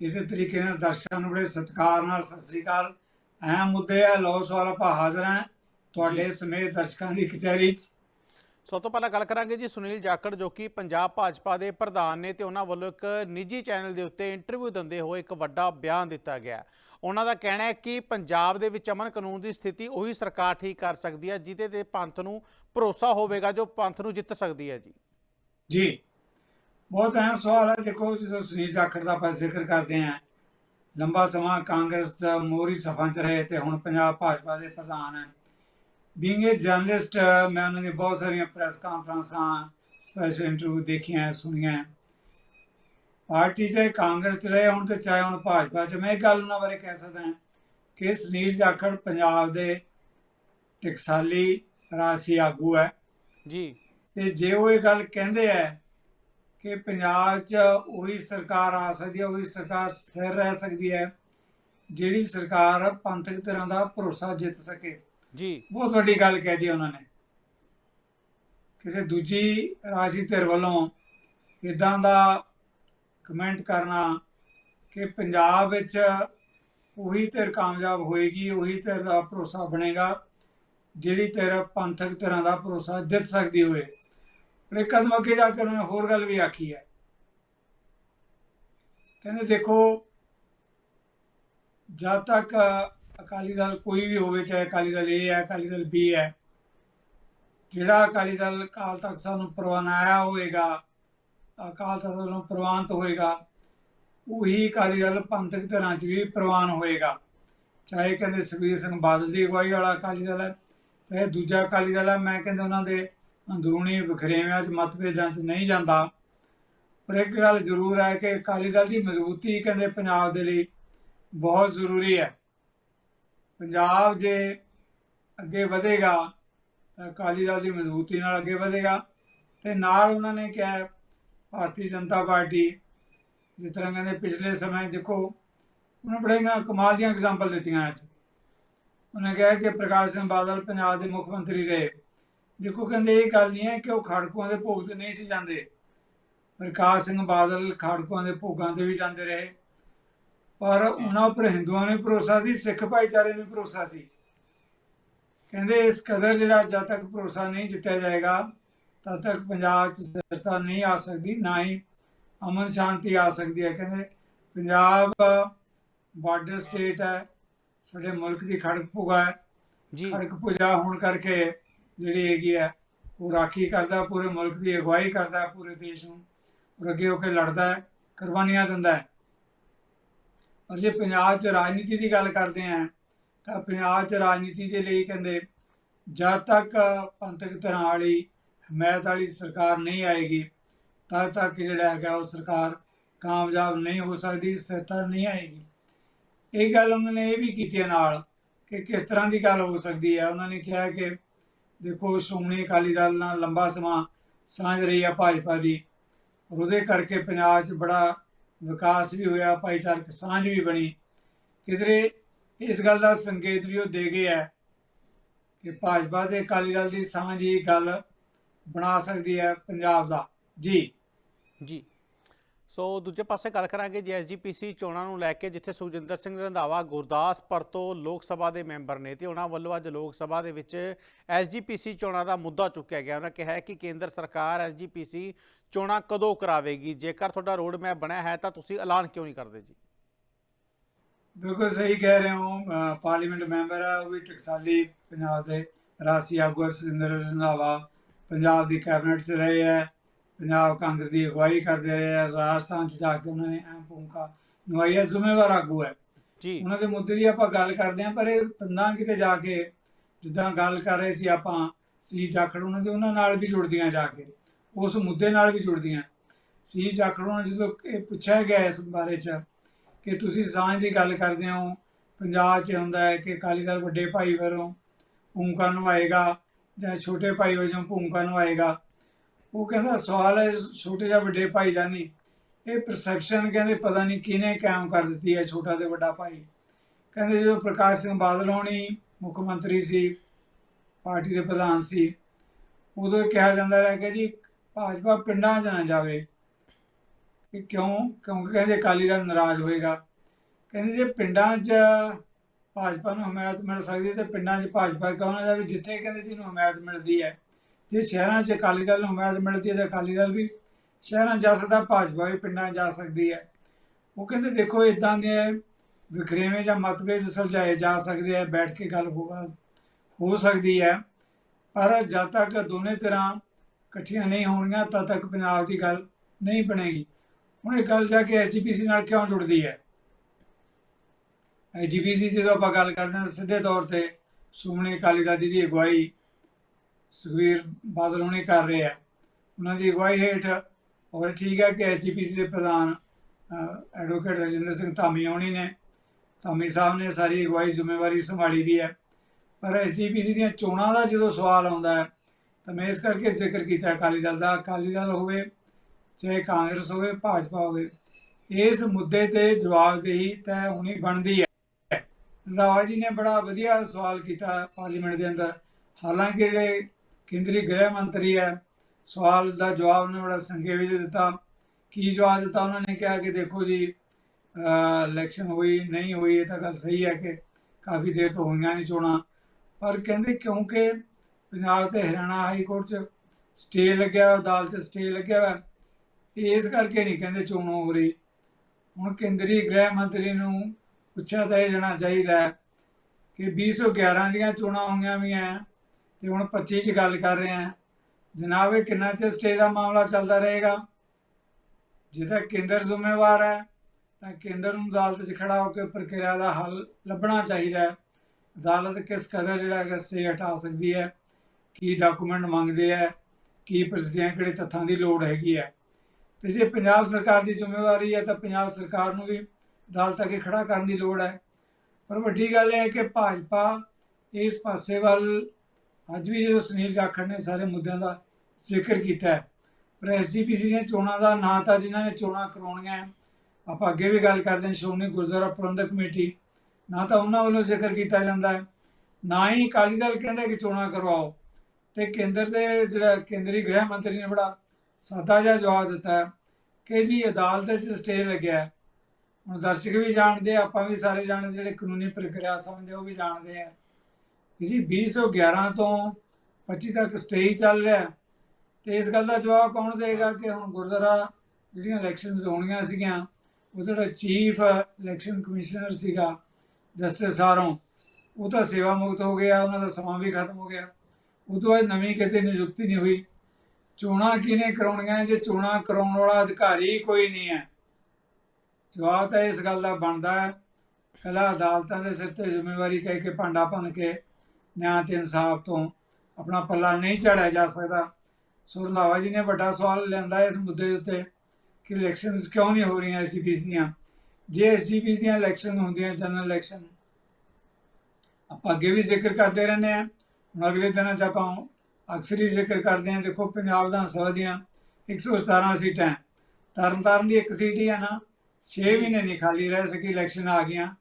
ਇਸੇ ਤਰੀਕੇ ਨਾਲ ਦਰਸ਼ਕਾਂ ਨੂੰ ਬੜੇ ਸਤਿਕਾਰ ਨਾਲ ਸਤਿ ਸ੍ਰੀ ਅਕਾਲ। ਅਹਿਮ ਮੁੱਦੇ ਹੈ ਲੋ ਸਵਾਲ ਆਪਾਂ ਹਾਜ਼ਰ ਹਾਂ। ਤੁਹਾਡੇ ਸਮੇਤ ਦਰਸ਼ਕਾਂ ਦੀ ਕਚਹਿਰੀ 'ਚ ਸਭ ਤੋਂ ਪਹਿਲਾਂ ਗੱਲ ਕਰਾਂਗੇ ਜੀ ਸੁਨੀਲ ਜਾਖੜ ਜੋ ਕਿ ਪੰਜਾਬ ਭਾਜਪਾ ਦੇ ਪ੍ਰਧਾਨ ਨੇ ਤੇ ਉਹਨਾਂ ਵੱਲੋਂ ਇੱਕ ਨਿੱਜੀ ਚੈਨਲ ਦੇ ਉੱਤੇ ਇੰਟਰਵਿਊ ਦਿੰਦੇ ਹੋਏ ਇੱਕ ਵੱਡਾ ਬਿਆਨ ਦਿੱਤਾ ਗਿਆ। ਉਹਨਾਂ ਦਾ ਕਹਿਣਾ ਹੈ ਕਿ ਪੰਜਾਬ ਦੇ ਵਿੱਚ ਅਮਨ ਕਾਨੂੰਨ ਦੀ ਸਥਿਤੀ ਉਹੀ ਸਰਕਾਰ ਠੀਕ ਕਰ ਸਕਦੀ ਹੈ, ਜਿਹਦੇ ਤੇ ਪੰਥ ਨੂੰ ਭਰੋਸਾ ਹੋਵੇਗਾ, ਜੋ ਪੰਥ ਨੂੰ ਜਿੱਤ ਸਕਦੀ ਹੈ ਜੀ। ਜੀ, ਬਹੁਤ ਅਹਿਮ ਸਵਾਲ ਹੈ। ਦੇਖੋ, ਜਦੋਂ ਸੁਨੀਲ ਜਾਖੜ ਦਾ ਆਪਾਂ ਜ਼ਿਕਰ ਕਰਦੇ ਹਾਂ, ਲੰਬਾ ਸਮਾਂ ਕਾਂਗਰਸ ਦਾ ਮੋਹਰੀ ਸਫਾਂ 'ਚ ਰਹੇ ਤੇ ਹੁਣ ਪੰਜਾਬ ਭਾਜਪਾ ਦੇ ਪ੍ਰਧਾਨ ਹਨ। ਬੀਇੰਗ ਏ ਜਰਨਲਿਸਟ ਮੈਂ ਉਹਨਾਂ ਦੀ ਬਹੁਤ ਸਾਰੀਆਂ ਪ੍ਰੈਸ ਕਾਨਫਰੰਸਾਂ ਸਪੈਸ਼ਲ ਇੰਟਰਵਿਊ ਦੇਖੀਆਂ ਸੁਣੀਆਂ। ਪਾਰਟੀ ਚਾਹੇ ਕਾਂਗਰਸ 'ਚ ਰਹੇ ਹੁਣ ਤੇ ਚਾਹੇ ਹੁਣ ਭਾਜਪਾ 'ਚ। ਮੈਂ ਇਹ ਗੱਲ ਉਹਨਾਂ ਬਾਰੇ ਕਹਿ ਸਕਦਾ ਕਿ ਸੁਨੀਲ ਜਾਖੜ ਪੰਜਾਬ ਦੇ ਟਕਸਾਲੀ ਰਾਸੀ ਆਗੂ ਹੈ। ਜੀ। ਤੇ ਜੇ ਉਹ ਇਹ ਗੱਲ ਕਹਿੰਦੇ ਆ ਕਿ ਪੰਜਾਬ 'ਚ ਉਹੀ ਸਰਕਾਰ ਆ ਸਕਦੀ ਹੈ ਉਹੀ ਸਰਕਾਰ ਸਥਿਰ ਰਹਿ ਸਕਦੀ ਹੈ ਜਿਹੜੀ ਸਰਕਾਰ ਪੰਥਕ ਤਰ੍ਹਾਂ ਦਾ ਭਰੋਸਾ ਜਿੱਤ ਸਕੇ। ਜੀ। ਬਹੁਤ ਵੱਡੀ ਗੱਲ ਕਹਿ ਦਿੱਤੀ ਉਹਨਾਂ ਨੇ। ਕਿਸੇ ਦੂਜੀ ਰਾਜੀ ਧਿਰ ਵੱਲੋਂ ਇਦਾਂ ਦਾ ਕਮੈਂਟ ਕਰਨਾ ਕਿ ਪੰਜਾਬ ਵਿੱਚ ਉਹੀ ਧਿਰ ਕਾਮਯਾਬ ਹੋਏਗੀ, ਉਹੀ ਧਿਰ ਦਾ ਭਰੋਸਾ ਬਣੇਗਾ, ਜਿਹੜੀ ਧਿਰ ਪੰਥਕ ਧਿਰਾਂ ਦਾ ਭਰੋਸਾ ਜਿੱਤ ਸਕਦੀ ਹੋਵੇ। ਪਰ ਇੱਕ ਕਦਮ ਅੱਗੇ ਜਾ ਕੇ ਉਹਨਾਂ ਨੇ ਹੋਰ ਗੱਲ ਵੀ ਆਖੀ ਹੈ। ਕਹਿੰਦੇ ਦੇਖੋ, ਜਦ ਤੱਕ ਅਕਾਲੀ ਦਲ ਕੋਈ ਵੀ ਹੋਵੇ, ਚਾਹੇ ਅਕਾਲੀ ਦਲ A ਹੈ, ਅਕਾਲੀ ਦਲ B ਹੈ, ਜਿਹੜਾ ਅਕਾਲੀ ਦਲ ਅਕਾਲ ਤਖਤ ਸਾਹਿਬ ਨੂੰ ਪ੍ਰਵਾਨਾਇਆ ਹੋਏਗਾ, ਅਕਾਲ ਤਖਤ ਨੂੰ ਪ੍ਰਵਾਨਤ ਹੋਏਗਾ, ਉਹੀ ਅਕਾਲੀ ਦਲ ਪੰਥਕ ਤਰ੍ਹਾਂ 'ਚ ਵੀ ਪ੍ਰਵਾਨ ਹੋਏਗਾ। ਚਾਹੇ ਕਹਿੰਦੇ ਸੁਖਬੀਰ ਸਿੰਘ ਬਾਦਲ ਦੀ ਅਗਵਾਈ ਵਾਲਾ ਅਕਾਲੀ ਦਲ ਹੈ, ਚਾਹੇ ਦੂਜਾ ਅਕਾਲੀ ਦਲ ਹੈ, ਮੈਂ ਕਹਿੰਦਾ ਉਹਨਾਂ ਦੇ ਅੰਦਰੂਨੀ ਵਖਰੇਵਿਆਂ 'ਚ, ਮਤਭੇਦਾਂ 'ਚ ਨਹੀਂ ਜਾਂਦਾ। ਪਰ ਇੱਕ ਗੱਲ ਜ਼ਰੂਰ ਹੈ ਕਿ ਅਕਾਲੀ ਦਲ ਦੀ ਮਜ਼ਬੂਤੀ ਕਹਿੰਦੇ ਪੰਜਾਬ ਦੇ ਲਈ ਬਹੁਤ ਜ਼ਰੂਰੀ ਹੈ। ਪੰਜਾਬ ਜੇ ਅੱਗੇ ਵਧੇਗਾ, ਤਾਂ ਅਕਾਲੀ ਦਲ ਦੀ ਮਜ਼ਬੂਤੀ ਨਾਲ ਅੱਗੇ ਵਧੇਗਾ। ਤੇ ਨਾਲ ਉਹਨਾਂ ਨੇ ਕਿਹਾ ਭਾਰਤੀ ਜਨਤਾ ਪਾਰਟੀ, ਜਿਸ ਤਰ੍ਹਾਂ ਕਹਿੰਦੇ ਪਿਛਲੇ ਸਮੇਂ ਦੇਖੋ, ਉਹਨੇ ਬੜੀਆਂ ਕਮਾਲ ਦੀਆਂ ਐਗਜ਼ਾਮਪਲ ਦਿੱਤੀਆਂ ਅੱਜ। ਉਹਨੇ ਕਿਹਾ ਕਿ ਪ੍ਰਕਾਸ਼ ਸਿੰਘ ਬਾਦਲ ਪੰਜਾਬ ਦੇ ਮੁੱਖ ਮੰਤਰੀ ਰਹੇ। ਦੇਖੋ ਕਹਿੰਦੇ ਇਹ ਗੱਲ ਨਹੀਂ ਹੈ ਕਿ ਉਹ ਖਾੜਕੂਆਂ ਦੇ ਭੋਗ ਤੇ ਨਹੀਂ ਸੀ ਜਾਂਦੇ। ਪ੍ਰਕਾਸ਼ ਸਿੰਘ ਬਾਦਲ ਖਾੜਕੂਆਂ ਦੇ ਭੋਗਾਂ ਤੇ ਵੀ ਜਾਂਦੇ ਰਹੇ। ਪਰ ਉਹਨਾਂ ਉੱਪਰ ਹਿੰਦੂਆਂ ਨੇ ਭਰੋਸਾ ਸੀ ਸਿੱਖ ਭਾਈਚਾਰੇ ਨੇ ਭਰੋਸਾ ਸੀ। ਕਹਿੰਦੇ ਇਸ ਕਦਰ ਜਿਹੜਾ ਜਦ ਤੱਕ ਭਰੋਸਾ ਨਹੀਂ ਜਿੱਤਿਆ ਜਾਏਗਾ ਤਦ ਤੱਕ ਪੰਜਾਬ 'ਚ ਸਥਿਰਤਾ ਨਹੀਂ ਆ ਸਕਦੀ ਨਾ ਹੀ ਅਮਨ ਸ਼ਾਂਤੀ ਆ ਸਕਦੀ ਹੈ। ਕਹਿੰਦੇ ਪੰਜਾਬ ਬਾਰਡਰ ਸਟੇਟ ਹੈ ਸਾਡੇ ਮੁਲਕ ਦੀ ਖੜਕ ਭੁਗਾ ਹੈ। ਜੀ। ਖੜਕ ਪੂਜਾ ਹੋਣ ਕਰਕੇ ਜਿਹੜੀ ਹੈਗੀ ਹੈ ਉਹ ਰਾਖੀ ਕਰਦਾ ਪੂਰੇ ਮੁਲਕ ਦੀ ਅਗਵਾਈ ਕਰਦਾ ਪੂਰੇ ਦੇਸ਼ ਨੂੰ ਔਰ ਅੱਗੇ ਹੋ ਕੇ ਲੜਦਾ ਹੈ ਕੁਰਬਾਨੀਆਂ ਦਿੰਦਾ ਹੈ। ਪਰ ਜੇ ਪੰਜਾਬ 'ਚ ਰਾਜਨੀਤੀ ਦੀ ਗੱਲ ਕਰਦੇ ਹਾਂ, ਤਾਂ ਪੰਜਾਬ 'ਚ ਰਾਜਨੀਤੀ ਦੇ ਲਈ ਕਹਿੰਦੇ, ਜਦ ਤੱਕ ਪੰਥਕ ਧਿਰਾਂ ਵਾਲੀ ਹਮਾਇਤ ਵਾਲੀ ਸਰਕਾਰ ਨਹੀਂ ਆਏਗੀ, ਤਦ ਤੱਕ ਜਿਹੜਾ ਹੈਗਾ ਉਹ ਸਰਕਾਰ ਕਾਮਯਾਬ ਨਹੀਂ ਹੋ ਸਕਦੀ, ਸਥਿਰਤਾ ਨਹੀਂ ਆਏਗੀ। ਇਹ ਗੱਲ ਉਹਨਾਂ ਨੇ ਇਹ ਵੀ ਕੀਤੀ ਹੈ ਨਾਲ ਕਿ ਕਿਸ ਤਰ੍ਹਾਂ ਦੀ ਗੱਲ ਹੋ ਸਕਦੀ ਹੈ। ਉਹਨਾਂ ਨੇ ਕਿਹਾ ਕਿ ਦੇਖੋ, ਸ਼੍ਰੋਮਣੀ ਅਕਾਲੀ ਦਲ ਨਾਲ ਲੰਬਾ ਸਮਾਂ ਸਾਂਝ ਰਹੀ ਆ ਭਾਜਪਾ ਦੀ। ਉਹਦੇ ਕਰਕੇ ਪੰਜਾਬ 'ਚ ਬੜਾ ਵਿਕਾਸ ਵੀ ਹੋਇਆ, ਭਾਈਚਾਰਕ ਸਾਂਝ ਵੀ ਬਣੀ। ਕਿਧਰੇ ਇਸ ਗੱਲ ਦਾ ਸੰਕੇਤ ਵੀ ਉਹ ਦੇ ਗਏ ਹੈ ਕਿ ਭਾਜਪਾ ਤੇ ਅਕਾਲੀ ਦਲ ਦੀ ਸਾਂਝ ਹੀ ਗੱਲ ਬਣਾ ਸਕਦੀ ਹੈ ਪੰਜਾਬ ਦਾ। ਜੀ। ਜੀ। ਸੋ ਦੂਜੇ ਪਾਸੇ ਗੱਲ ਕਰਾਂਗੇ ਜੀ ਐਸਜੀਪੀਸੀ ਚੋਣਾਂ ਨੂੰ ਲੈ ਕੇ, ਜਿੱਥੇ ਸੁਖਜਿੰਦਰ ਸਿੰਘ ਰੰਧਾਵਾ, ਗੁਰਦਾਸਪੁਰ ਤੋਂ ਲੋਕ ਸਭਾ ਦੇ ਮੈਂਬਰ ਨੇ ਤੇ ਉਹਨਾਂ ਵੱਲੋਂ ਅੱਜ ਲੋਕ ਸਭਾ ਦੇ ਵਿੱਚ ਐਸਜੀਪੀਸੀ ਚੋਣਾਂ ਦਾ ਮੁੱਦਾ ਚੁੱਕਿਆ ਗਿਆ। ਉਹਨਾਂ ਕਿਹਾ ਕਿ ਕੇਂਦਰ ਸਰਕਾਰ ਐਸਜੀਪੀਸੀ ਚੋਣਾਂ ਕਦੋਂ ਕਰਾਵੇਗੀ? ਜੇਕਰ ਤੁਹਾਡਾ ਰੋਡ ਮੈਪ ਬਣਿਆ ਹੈ ਤਾਂ ਤੁਸੀਂ ਐਲਾਨ ਕਿਉਂ ਨਹੀਂ ਕਰਦੇ ਜੀ? ਬਿਲਕੁਲ ਸਹੀ ਕਹਿ ਰਹੇ ਹੋ ਪਾਰਲੀਮੈਂਟ ਮੈਂਬਰ ਹੈ ਉਹ ਵੀ ਟਕਸਾਲੀ ਪੰਜਾਬ ਦੇ ਰਾਸੀ ਆਗੂ ਸੁਖਜਿੰਦਰ ਰੰਧਾਵਾ ਪੰਜਾਬ ਦੀ ਕੈਬਨਿਟ 'ਚ ਰਹੇ ਹੈ ਪੰਜਾਬ ਕਾਂਗਰਸ ਦੀ ਅਗਵਾਈ ਕਰਦੇ ਰਹੇ ਹੈ ਰਾਜਸਥਾਨ 'ਚ ਜਾ ਕੇ ਉਹਨਾਂ ਨੇ ਅਹਿਮ ਭੂਮਿਕਾ ਨਿਭਾਈ ਹੈ ਜ਼ਿੰਮੇਵਾਰ ਆਗੂ ਹੈ ਜੀ। ਉਹਨਾਂ ਦੇ ਮੁੱਦੇ ਦੀ ਆਪਾਂ ਗੱਲ ਕਰਦੇ ਹਾਂ ਪਰ ਇਹ ਤੰਦਾਂ ਕਿਤੇ ਜਾ ਕੇ ਜਿੱਦਾਂ ਗੱਲ ਕਰ ਰਹੇ ਸੀ ਆਪਾਂ ਸੀ ਜਾਖੜ ਉਹਨਾਂ ਦੇ ਉਹਨਾਂ ਨਾਲ ਵੀ ਜੁੜਦੀਆਂ ਜਾ ਕੇ ਉਸ ਮੁੱਦੇ ਨਾਲ ਵੀ ਜੁੜਦੀਆਂ। ਸੀ ਜਾਖੜ ਉਹਨਾਂ ਜਦੋਂ ਇਹ ਪੁੱਛਿਆ ਗਿਆ ਇਸ ਬਾਰੇ ਚ ਕਿ ਤੁਸੀਂ ਸਾਂਝ ਦੀ ਗੱਲ ਕਰਦੇ ਹੋ ਪੰਜਾਬ 'ਚ ਹੁੰਦਾ ਹੈ ਕਿ ਅਕਾਲੀ ਦਲ ਵੱਡੇ ਭਾਈ ਵਰੋਂ ਭੂਮਿਕਾ ਨਿਭਾਏਗਾ ਜਾਂ ਛੋਟੇ ਭਾਈ ਵਜੋਂ ਭੂਮਿਕਾ ਨਿਭਾਏਗਾ ਉਹ ਕਹਿੰਦਾ, ਸਵਾਲ ਹੈ, ਛੋਟੇ ਜਾਂ ਵੱਡੇ ਭਾਈ ਦਾ ਨਹੀਂ। ਇਹ ਪਰਸੈਪਸ਼ਨ ਕਹਿੰਦੇ, ਪਤਾ ਨਹੀਂ ਕਿਹਨੇ ਕਾਇਮ ਕਰ ਦਿੱਤੀ ਹੈ, ਛੋਟਾ ਤੇ ਵੱਡਾ ਭਾਈ। ਕਹਿੰਦੇ, ਜਦੋਂ ਪ੍ਰਕਾਸ਼ ਸਿੰਘ ਬਾਦਲ ਹੋਣੀ ਮੁੱਖ ਮੰਤਰੀ ਸੀ, ਪਾਰਟੀ ਦੇ ਪ੍ਰਧਾਨ ਸੀ, ਉਦੋਂ ਕਿਹਾ ਜਾਂਦਾ ਰਿਹਾ ਕਿ ਜੀ, ਭਾਜਪਾ ਪਿੰਡਾਂ 'ਚ ਨਾ ਜਾਵੇ। ਕਿ ਕਿਉਂ? ਕਿਉਂਕਿ ਕਹਿੰਦੇ, ਅਕਾਲੀ ਦਲ ਨਾਰਾਜ਼ ਹੋਏਗਾ। ਕਹਿੰਦੇ, ਜੇ ਪਿੰਡਾਂ 'ਚ ਭਾਜਪਾ ਨੂੰ ਹਮਾਇਤ ਮਿਲ ਸਕਦੀ ਹੈ, ਤੇ ਪਿੰਡਾਂ 'ਚ ਭਾਜਪਾ ਕਿਉਂ ਨਾ ਜਾਵੇ? ਜਿੱਥੇ ਕਹਿੰਦੇ ਜਿਹਨੂੰ ਹਮਾਇਤ ਮਿਲਦੀ ਹੈ। ਜੇ ਸ਼ਹਿਰਾਂ 'ਚ ਅਕਾਲੀ ਦਲ ਨੂੰ ਹਮਾਇਤ ਮਿਲਦੀ ਹੈ ਤਾਂ ਅਕਾਲੀ ਦਲ ਵੀ ਸ਼ਹਿਰਾਂ 'ਚ ਜਾ ਸਕਦਾ, ਭਾਜਪਾ ਵੀ ਪਿੰਡਾਂ ਜਾ ਸਕਦੀ ਹੈ। ਉਹ ਕਹਿੰਦੇ ਦੇਖੋ ਇਦਾਂ ਦੇ ਵਿਖਰੇਵੇਂ ਜਾਂ ਮਤਭੇਦ ਸੁਲਝਾਏ ਜਾ ਸਕਦੇ ਆ, ਬੈਠ ਕੇ ਗੱਲ ਹੋਗਾ ਹੋ ਸਕਦੀ ਹੈ। ਪਰ ਜਦ ਤੱਕ ਦੋਨੇ ਤਰ੍ਹਾਂ ਇਕੱਠੀਆਂ ਨਹੀਂ ਹੋਣਗੀਆਂ, ਤਦ ਤੱਕ ਪੰਜਾਬ ਦੀ ਗੱਲ ਨਹੀਂ ਬਣੇਗੀ। ਹੁਣ ਇਹ ਗੱਲ ਜਾ ਕੇ ਐਸਜੀਪੀਸੀ ਨਾਲ ਕਿਉਂ ਜੁੜਦੀ ਹੈ? ਐਸਜੀਪੀਸੀ ਜਦੋਂ ਆਪਾਂ ਗੱਲ ਕਰਦੇ ਹਾਂ ਸਿੱਧੇ ਤੌਰ ਤੇ ਸ਼੍ਰੋਮਣੀ ਅਕਾਲੀ ਦਲ ਦੀ ਅਗਵਾਈ ਸੁਖਵੀਰ ਬਾਦਲ ਹੋਣੀ ਕਰ ਰਹੇ ਆ। ਉਹਨਾਂ ਦੀ ਅਗਵਾਈ ਹੇਠ ਔਰ ਠੀਕ ਹੈ ਕਿ ਐਸਜੀਪੀਸੀ ਦੇ ਪ੍ਰਧਾਨ ਐਡਵੋਕੇਟ ਰਜਿੰਦਰ ਸਿੰਘ ਧਾਮੀ ਹੋਣੀ ਨੇ। ਧਾਮੀ ਸਾਹਿਬ ਨੇ ਸਾਰੀ ਅਗਵਾਈ ਜ਼ਿੰਮੇਵਾਰੀ ਸੰਭਾਲੀ ਵੀ ਹੈ। ਪਰ ਐਸਜੀਪੀਸੀ ਦੀਆਂ ਚੋਣਾਂ ਦਾ ਜਦੋਂ ਸਵਾਲ ਆਉਂਦਾ ਹੈ, ਤਾਂ ਮੈਂ ਇਸ ਕਰਕੇ ਜ਼ਿਕਰ ਕੀਤਾ ਅਕਾਲੀ ਦਲ ਦਾ। ਅਕਾਲੀ ਦਲ ਹੋਵੇ, ਚਾਹੇ ਕਾਂਗਰਸ ਹੋਵੇ, ਭਾਜਪਾ ਹੋਵੇ, ਇਸ ਮੁੱਦੇ ਤੇ ਜਵਾਬਦੇਹੀ ਤੈਅ ਹੁਣੀ ਬਣਦੀ ਹੈ। ਰੰਧਾਵਾ ਜੀ ਨੇ ਬੜਾ ਵਧੀਆ ਸਵਾਲ ਕੀਤਾ ਪਾਰਲੀਮੈਂਟ ਦੇ ਅੰਦਰ। ਹਾਲਾਂਕਿ ਕੇਂਦਰੀ ਗ੍ਰਹਿ ਮੰਤਰੀ ਹੈ। ਸਵਾਲ ਦਾ ਜਵਾਬ ਉਹਨੇ ਬੜਾ ਸੰਖੇਪ ਵਿੱਚ ਦਿੱਤਾ। ਕੀ ਜਵਾਬ ਦਿੱਤਾ ਉਹਨਾਂ ਨੇ? ਕਿਹਾ ਕਿ ਦੇਖੋ ਜੀ ਇਲੈਕਸ਼ਨ ਹੋਈ, ਨਹੀਂ ਹੋਈ, ਇਹ ਤਾਂ ਗੱਲ ਸਹੀ ਹੈ ਕਿ ਕਾਫੀ ਦੇਰ ਤੋਂ ਹੋਈਆਂ ਨਹੀਂ ਚੋਣਾਂ। ਪਰ ਕਹਿੰਦੇ ਕਿਉਂਕਿ ਪੰਜਾਬ ਤੇ ਹਰਿਆਣਾ ਹਾਈ ਕੋਰਟ 'ਚ ਸਟੇ ਲੱਗਿਆ ਹੋਇਆ, ਅਦਾਲਤ 'ਚ ਸਟੇ ਲੱਗਿਆ ਹੋਇਆ ਇਸ ਕਰਕੇ ਨਹੀਂ ਕਹਿੰਦੇ ਚੋਣ ਹੋ ਰਹੀ। ਹੁਣ ਕੇਂਦਰੀ ਗ੍ਰਹਿ ਮੰਤਰੀ ਨੂੰ ਪੁੱਛਿਆ ਤਾਂ ਇਹ ਜਾਣਾ ਚਾਹੀਦਾ ਹੈ ਕਿ 2011 ਦੀਆਂ ਚੋਣਾਂ ਹੋਈਆਂ ਵੀ ਹੈ ਤੇ ਹੁਣ 25 ਚ ਗੱਲ ਕਰ ਰਹੇ ਆ ਜਨਾਬ ਇਹ ਕਿੰਨਾ ਚਿਰ ਸਟੇ ਦਾ ਮਾਮਲਾ ਚੱਲਦਾ ਰਹੇਗਾ? ਜੇ ਕੇਂਦਰ ਜ਼ਿੰਮੇਵਾਰ ਹੈ, ਤਾਂ ਕੇਂਦਰ ਨੂੰ ਅਦਾਲਤ 'ਚ ਖੜਾ ਹੋ ਕੇ ਪ੍ਰਕਿਰਿਆ ਦਾ ਹੱਲ ਲੱਭਣਾ ਚਾਹੀਦਾ ਹੈ। ਅਦਾਲਤ ਕਿਸ ਕਦਰ ਜਿਹੜਾ ਹੈਗਾ ਸਟੇ ਹਟਾ ਸਕਦੀ ਹੈ? ਕੀ ਡਾਕੂਮੈਂਟ ਮੰਗਦੇ ਹੈ? ਕੀ ਪ੍ਰਸਿੱਧੀਆਂ ਕਿਹੜੇ ਤੱਥਾਂ ਦੀ ਲੋੜ ਹੈਗੀ ਹੈ? ਤੇ ਜੇ ਪੰਜਾਬ ਸਰਕਾਰ ਦੀ ਜ਼ਿੰਮੇਵਾਰੀ ਹੈ, ਤਾਂ ਪੰਜਾਬ ਸਰਕਾਰ ਨੂੰ ਵੀ ਅਦਾਲਤ ਅੱਗੇ ਖੜਾ ਕਰਨ ਦੀ ਲੋੜ ਹੈ। ਪਰ ਵੱਡੀ ਗੱਲ ਇਹ ਹੈ ਕਿ ਭਾਜਪਾ ਇਸ ਪਾਸੇ ਵੱਲ ਅੱਜ ਵੀ ਜਦੋਂ ਸੁਨੀਲ ਜਾਖੜ ਨੇ ਸਾਰੇ ਮੁੱਦਿਆਂ ਦਾ ਜ਼ਿਕਰ ਕੀਤਾ ਹੈ। ਪਰ ਐਸਜੀਪੀਸੀ ਦੀਆਂ ਚੋਣਾਂ ਦਾ ਨਾਂ ਤਾਂ ਜਿਨ੍ਹਾਂ ਨੇ ਚੋਣਾਂ ਕਰਵਾਉਣੀਆਂ ਆਪਾਂ ਅੱਗੇ ਵੀ ਗੱਲ ਕਰਦੇ ਹਾਂ, ਸ਼੍ਰੋਮਣੀ ਗੁਰਦੁਆਰਾ ਪ੍ਰਬੰਧਕ ਕਮੇਟੀ, ਨਾ ਤਾਂ ਉਹਨਾਂ ਵੱਲੋਂ ਜ਼ਿਕਰ ਕੀਤਾ ਜਾਂਦਾ ਹੈ। ਨਾ ਹੀ ਅਕਾਲੀ ਦਲ ਕਹਿੰਦਾ ਕਿ ਚੋਣਾਂ ਕਰਵਾਓ ਤੇ ਕੇਂਦਰ ਦੇ ਜਿਹੜਾ ਕੇਂਦਰੀ ਗ੍ਰਹਿ ਮੰਤਰੀ ਨੇ ਬੜਾ ਸਾਦਾ ਜਿਹਾ ਜਵਾਬ ਦਿੱਤਾ ਕਿ ਜੀ ਅਦਾਲਤ 'ਚ ਸਟੇ ਲੱਗਿਆ ਹੁਣ ਦਰਸ਼ਕ ਵੀ ਜਾਣਦੇ ਆਪਾਂ ਵੀ ਸਾਰੇ ਜਾਣਦੇ ਜਿਹੜੇ ਕਾਨੂੰਨੀ ਪ੍ਰਕਿਰਿਆ ਸਮਝਦੇ ਉਹ ਵੀ ਜਾਣਦੇ ਆ। ਜੀ 2011 ਤੋਂ 25 ਤੱਕ ਸਟੇ ਚੱਲ ਰਿਹਾ ਹੈ। ਤੇ ਇਸ ਗੱਲ ਦਾ ਜਵਾਬ ਕੌਣ ਦੇਗਾ ਕਿ ਹੁਣ ਗੁਰਦੁਆਰਾ ਜਿਹੜੀਆਂ ਇਲੈਕਸ਼ਨਸ ਹੋਣੀਆਂ ਸੀਗੀਆਂ, ਉਹ ਜਿਹੜਾ ਚੀਫ ਇਲੈਕਸ਼ਨ ਕਮਿਸ਼ਨਰ ਸੀਗਾ ਜਸਟਿਸ ਸਾਰੋਂ ਉਹ ਤਾਂ ਸੇਵਾ ਮੁਕਤ ਹੋ ਗਿਆ, ਉਹਨਾਂ ਦਾ ਸਮਾਂ ਵੀ ਖਤਮ ਹੋ ਗਿਆ। ਉਹ ਤੋਂ ਬਾਅਦ ਨਵੀਂ ਕਿਸੇ ਨਿਯੁਕਤੀ ਨਹੀਂ ਹੋਈ। ਚੋਣਾਂ ਕਿਹਨੇ ਕਰਾਉਣੀਆਂ, ਜੇ ਚੋਣਾਂ ਕਰਾਉਣ ਵਾਲਾ ਅਧਿਕਾਰੀ ਕੋਈ ਨਹੀਂ ਹੈ। ਜਵਾਬ ਤਾਂ ਇਸ ਗੱਲ ਦਾ ਬਣਦਾ ਹੈ। ਪਹਿਲਾਂ ਅਦਾਲਤਾਂ ਦੇ ਸਿਰ ਤੇ ਜ਼ਿੰਮੇਵਾਰੀ ਕਹਿ ਕੇ ਭਾਂਡਾ ਭੰਨ ਕੇ ਨਿਆਂ ਤੇ ਇਨਸਾਫ ਤੋਂ ਆਪਣਾ ਪੱਲਾ ਨਹੀਂ ਝਾੜਿਆ ਜਾ ਸਕਦਾ। ਸੋ ਰੰਧਾਵਾ ਜੀ ਨੇ ਵੱਡਾ ਸਵਾਲ ਲਿਆਂਦਾ ਇਸ ਮੁੱਦੇ ਦੇ ਉੱਤੇ ਕਿ ਇਲੈਕਸ਼ਨਸ ਕਿਉਂ ਨਹੀਂ ਹੋ ਰਹੀਆਂ ਐਸਜੀਪੀ ਦੀਆਂ? ਜੇ ਐਸਜੀਪੀ ਦੀਆਂ ਇਲੈਕਸ਼ਨ ਹੁੰਦੀਆਂ ਜਨਰਲ ਇਲੈਕਸ਼ਨ ਆਪਾਂ ਅੱਗੇ ਵੀ ਜ਼ਿਕਰ ਕਰਦੇ ਰਹਿੰਦੇ ਆ ਹੁਣ ਅਗਲੇ ਦਿਨਾਂ 'ਚ ਆਪਾਂ ਅਕਸਰ ਹੀ ਜ਼ਿਕਰ ਕਰਦੇ ਆ ਦੇਖੋ, ਪੰਜਾਬ ਦਾ ਸਭਾ ਦੀਆਂ 117 ਸੀਟਾਂ ਹੈ। ਤਰਨਤਾਰਨ ਦੀ ਇੱਕ ਸੀਟ ਹੀ ਆ ਨਾ। 6 ਮਹੀਨੇ ਨਹੀਂ ਖਾਲੀ ਰਹਿ ਸਕੀ ਇਲੈਕਸ਼ਨ ਆ ਗਈਆਂ।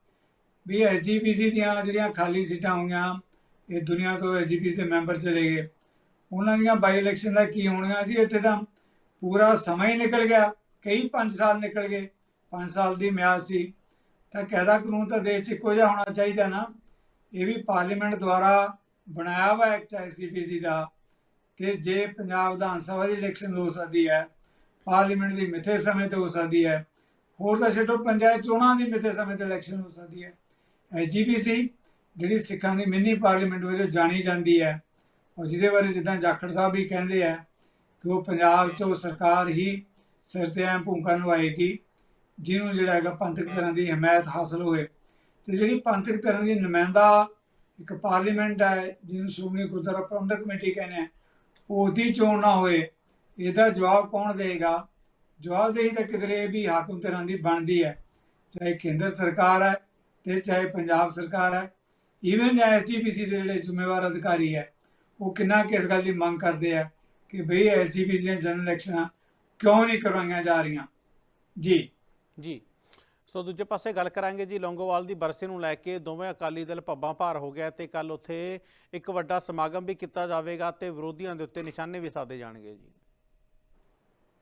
ਵੀ ਐਸਜੀਪੀਸੀ ਦੀਆਂ ਜਿਹੜੀਆਂ ਖਾਲੀ ਸੀਟਾਂ ਹੋਈਆਂ ਇਹ ਦੁਨੀਆ ਤੋਂ ਐਸਜੀਪੀ ਦੇ ਮੈਂਬਰ ਚਲੇ ਗਏ। ਉਹਨਾਂ ਦੀਆਂ ਬਾਈ ਇਲੈਕਸ਼ਨ ਦਾ ਕੀ ਹੋਣੀਆਂ ਸੀ? ਇੱਥੇ ਤਾਂ ਪੂਰਾ ਸਮਾਂ ਹੀ ਨਿਕਲ ਗਿਆ। ਕਈ 5 ਸਾਲ ਨਿਕਲ ਗਏ। 5 ਸਾਲ ਦੀ ਮਿਆਦ ਸੀ। ਤਾਂ ਕਾਇਦਾ ਕਾਨੂੰਨ ਤਾਂ ਦੇਸ਼ 'ਚ ਇੱਕੋ ਜਿਹਾ ਹੋਣਾ ਚਾਹੀਦਾ ਨਾ। ਇਹ ਵੀ ਪਾਰਲੀਮੈਂਟ ਦੁਆਰਾ ਬਣਾਇਆ ਵਾ ਐਕਟ ਐਸਜੀਪੀਸੀ ਦਾ। ਤੇ ਜੇ ਪੰਜਾਬ ਵਿਧਾਨ ਸਭਾ ਦੀ ਇਲੈਕਸ਼ਨ ਹੋ ਸਕਦੀ ਹੈ, ਪਾਰਲੀਮੈਂਟ ਦੀ ਮਿੱਥੇ ਸਮੇਂ ਤੇ ਹੋ ਸਕਦੀ ਹੈ, ਹੋਰ ਤਾਂ ਛੱਡੋ ਪੰਚਾਇਤ ਚੋਣਾਂ ਦੀ ਮਿੱਥੇ ਸਮੇਂ ਤੇ ਇਲੈਕਸ਼ਨ ਹੋ ਸਕਦੀ ਹੈ। ਐਸਜੀਪੀਸੀ ਜਿਹੜੀ ਸਿੱਖਾਂ ਦੀ ਮਿੰਨੀ ਪਾਰਲੀਮੈਂਟ ਵਜੋਂ ਜਾਣੀ ਜਾਂਦੀ ਹੈ, ਔਰ ਜਿਹਦੇ ਬਾਰੇ ਜਿੱਦਾਂ ਜਾਖੜ ਸਾਹਿਬ ਵੀ ਕਹਿੰਦੇ ਆ ਕਿ ਉਹ ਪੰਜਾਬ 'ਚ ਉਹ ਸਰਕਾਰ ਹੀ ਸਿਰ ਤੇ ਐਂ ਭੂਮਿਕਾ ਨਿਭਾਏਗੀ, ਜਿਹਨੂੰ ਜਿਹੜਾ ਹੈਗਾ ਪੰਥਕ ਤਰ੍ਹਾਂ ਦੀ ਹਮਾਇਤ ਹਾਸਲ ਹੋਏ। ਤੇ ਜਿਹੜੀ ਪੰਥਕ ਤਰ੍ਹਾਂ ਦੀ ਨੁਮਾਇੰਦਾ ਇੱਕ ਪਾਰਲੀਮੈਂਟ ਹੈ, ਜਿਹਨੂੰ ਸ਼੍ਰੋਮਣੀ ਗੁਰਦੁਆਰਾ ਪ੍ਰਬੰਧਕ ਕਮੇਟੀ ਕਹਿੰਦੇ ਆ, ਉਹਦੀ ਚੋਣ ਨਾ ਹੋਏ, ਇਹਦਾ ਜਵਾਬ ਕੌਣ ਦੇਗਾ ਜਵਾਬਦੇਹੀ ਤਾਂ ਕਿਧਰੇ ਵੀ ਹਾਕਮ ਤਰ੍ਹਾਂ ਦੀ ਬਣਦੀ ਹੈ, ਚਾਹੇ ਕੇਂਦਰ ਸਰਕਾਰ ਹੈ ਤੇ ਚਾਹੇ ਪੰਜਾਬ ਸਰਕਾਰ ਹੈ। ਈਵਨ ਐਸਜੀਪੀਸੀ ਦੇ ਜਿਹੜੇ ਜ਼ਿੰਮੇਵਾਰ ਅਧਿਕਾਰੀ ਹੈ ਉਹ ਕਿੰਨਾ ਕਿਸ ਗੱਲ ਦੀ ਮੰਗ ਕਰਦੇ ਆ ਕਿ ਭਈ ਐਸਜੀਪੀ ਦੀਆਂ ਜਨਰਲ ਇਲੈਕਸ਼ਨਾਂ ਕਿਉਂ ਨਹੀਂ ਕਰਵਾਈਆਂ ਜਾ ਰਹੀਆਂ? ਜੀ। ਜੀ। ਸੋ ਦੂਜੇ ਪਾਸੇ ਗੱਲ ਕਰਾਂਗੇ ਜੀ ਲੌਂਗੋਵਾਲ ਦੀ ਬਰਸੇ ਨੂੰ ਲੈ ਕੇ ਦੋਵੇਂ ਅਕਾਲੀ ਦਲ ਪੱਬਾਂ ਭਾਰ ਹੋ ਗਿਆ ਤੇ ਕੱਲ ਉੱਥੇ ਇੱਕ ਵੱਡਾ ਸਮਾਗਮ ਵੀ ਕੀਤਾ ਜਾਵੇਗਾ ਤੇ ਵਿਰੋਧੀਆਂ ਦੇ ਉੱਤੇ ਨਿਸ਼ਾਨੇ ਵੀ ਸਾਧੇ ਜਾਣਗੇ ਜੀ।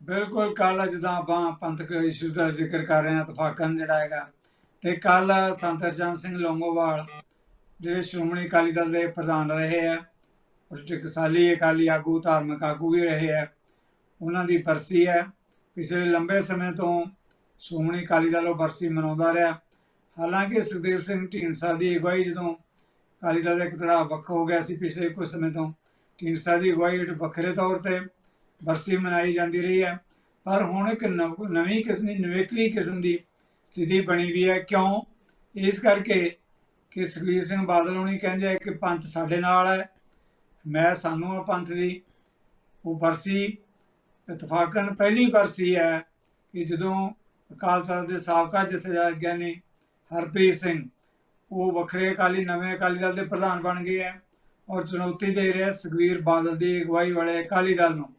ਬਿਲਕੁਲ ਕੱਲ ਜਿੱਦਾਂ ਆਪਾਂ ਪੰਥਕ ਇਸ਼ੂ ਦਾ ਜ਼ਿਕਰ ਕਰ ਰਹੇ ਹਾਂ ਤਫਾਕਨ ਜਿਹੜਾ ਹੈਗਾ। ਤੇ ਕੱਲ ਸੰਤ ਸਿੰਘ ਲੌਂਗੋਵਾਲ ਜਿਹੜੇ ਸ਼੍ਰੋਮਣੀ ਅਕਾਲੀ ਦਲ ਦੇ ਪ੍ਰਧਾਨ ਰਹੇ ਆ, ਔਰ ਟਕਸਾਲੀ ਅਕਾਲੀ ਆਗੂ, ਧਾਰਮਿਕ ਆਗੂ ਵੀ ਰਹੇ ਆ, ਉਹਨਾਂ ਦੀ ਬਰਸੀ ਹੈ। ਪਿਛਲੇ ਲੰਬੇ ਸਮੇਂ ਤੋਂ ਸ਼੍ਰੋਮਣੀ ਅਕਾਲੀ ਦਲ ਉਹ ਬਰਸੀ ਮਨਾਉਂਦਾ ਰਿਹਾ। ਹਾਲਾਂਕਿ ਸੁਖਦੇਵ ਸਿੰਘ ਢੀਂਡਸਾ ਦੀ ਅਗਵਾਈ ਜਦੋਂ ਅਕਾਲੀ ਦਲ ਦਾ ਇੱਕ ਤੜਾ ਵੱਖ ਹੋ ਗਿਆ ਸੀ ਪਿਛਲੇ ਕੁਝ ਸਮੇਂ ਤੋਂ, ਢੀਂਡਸਾ ਦੀ ਅਗਵਾਈ ਹੇਠ ਵੱਖਰੇ ਤੌਰ ਤੇ ਬਰਸੀ ਮਨਾਈ ਜਾਂਦੀ ਰਹੀ ਹੈ। ਪਰ ਹੁਣ ਇੱਕ ਨਵ- ਨਵੀਂ ਕਿਸਮ ਦੀ, ਨਵੇਕਲੀ ਕਿਸਮ ਦੀ ਸਥਿਤੀ ਬਣੀ ਵੀ ਹੈ। ਕਿਉਂ? ਇਸ ਕਰਕੇ ਕਿ ਸੁਖਬੀਰ ਸਿੰਘ ਬਾਦਲ ਹੁਣੀ ਕਹਿੰਦੇ ਆ ਕਿ ਪੰਥ ਸਾਡੇ ਨਾਲ ਹੈ। ਮੈਂ ਸਾਨੂੰ ਆ ਪੰਥ ਦੀ। ਉਹ ਬਰਸੀ, ਇਤਫਾਕਨ ਪਹਿਲੀ ਬਰਸੀ ਹੈ ਕਿ ਜਦੋਂ ਅਕਾਲ ਤਖਤ ਦੇ ਸਾਬਕਾ ਜਥੇਦਾਰ ਨੇ ਹਰਪ੍ਰੀਤ ਸਿੰਘ, ਉਹ ਵੱਖਰੇ ਅਕਾਲੀ, ਨਵੇਂ ਅਕਾਲੀ ਦਲ ਦੇ ਪ੍ਰਧਾਨ ਬਣ ਗਏ ਹੈ ਔਰ ਚੁਣੌਤੀ ਦੇ ਰਿਹਾ ਸੁਖਬੀਰ ਬਾਦਲ ਦੀ ਅਗਵਾਈ ਵਾਲੇ ਅਕਾਲੀ ਦਲ ਨੂੰ।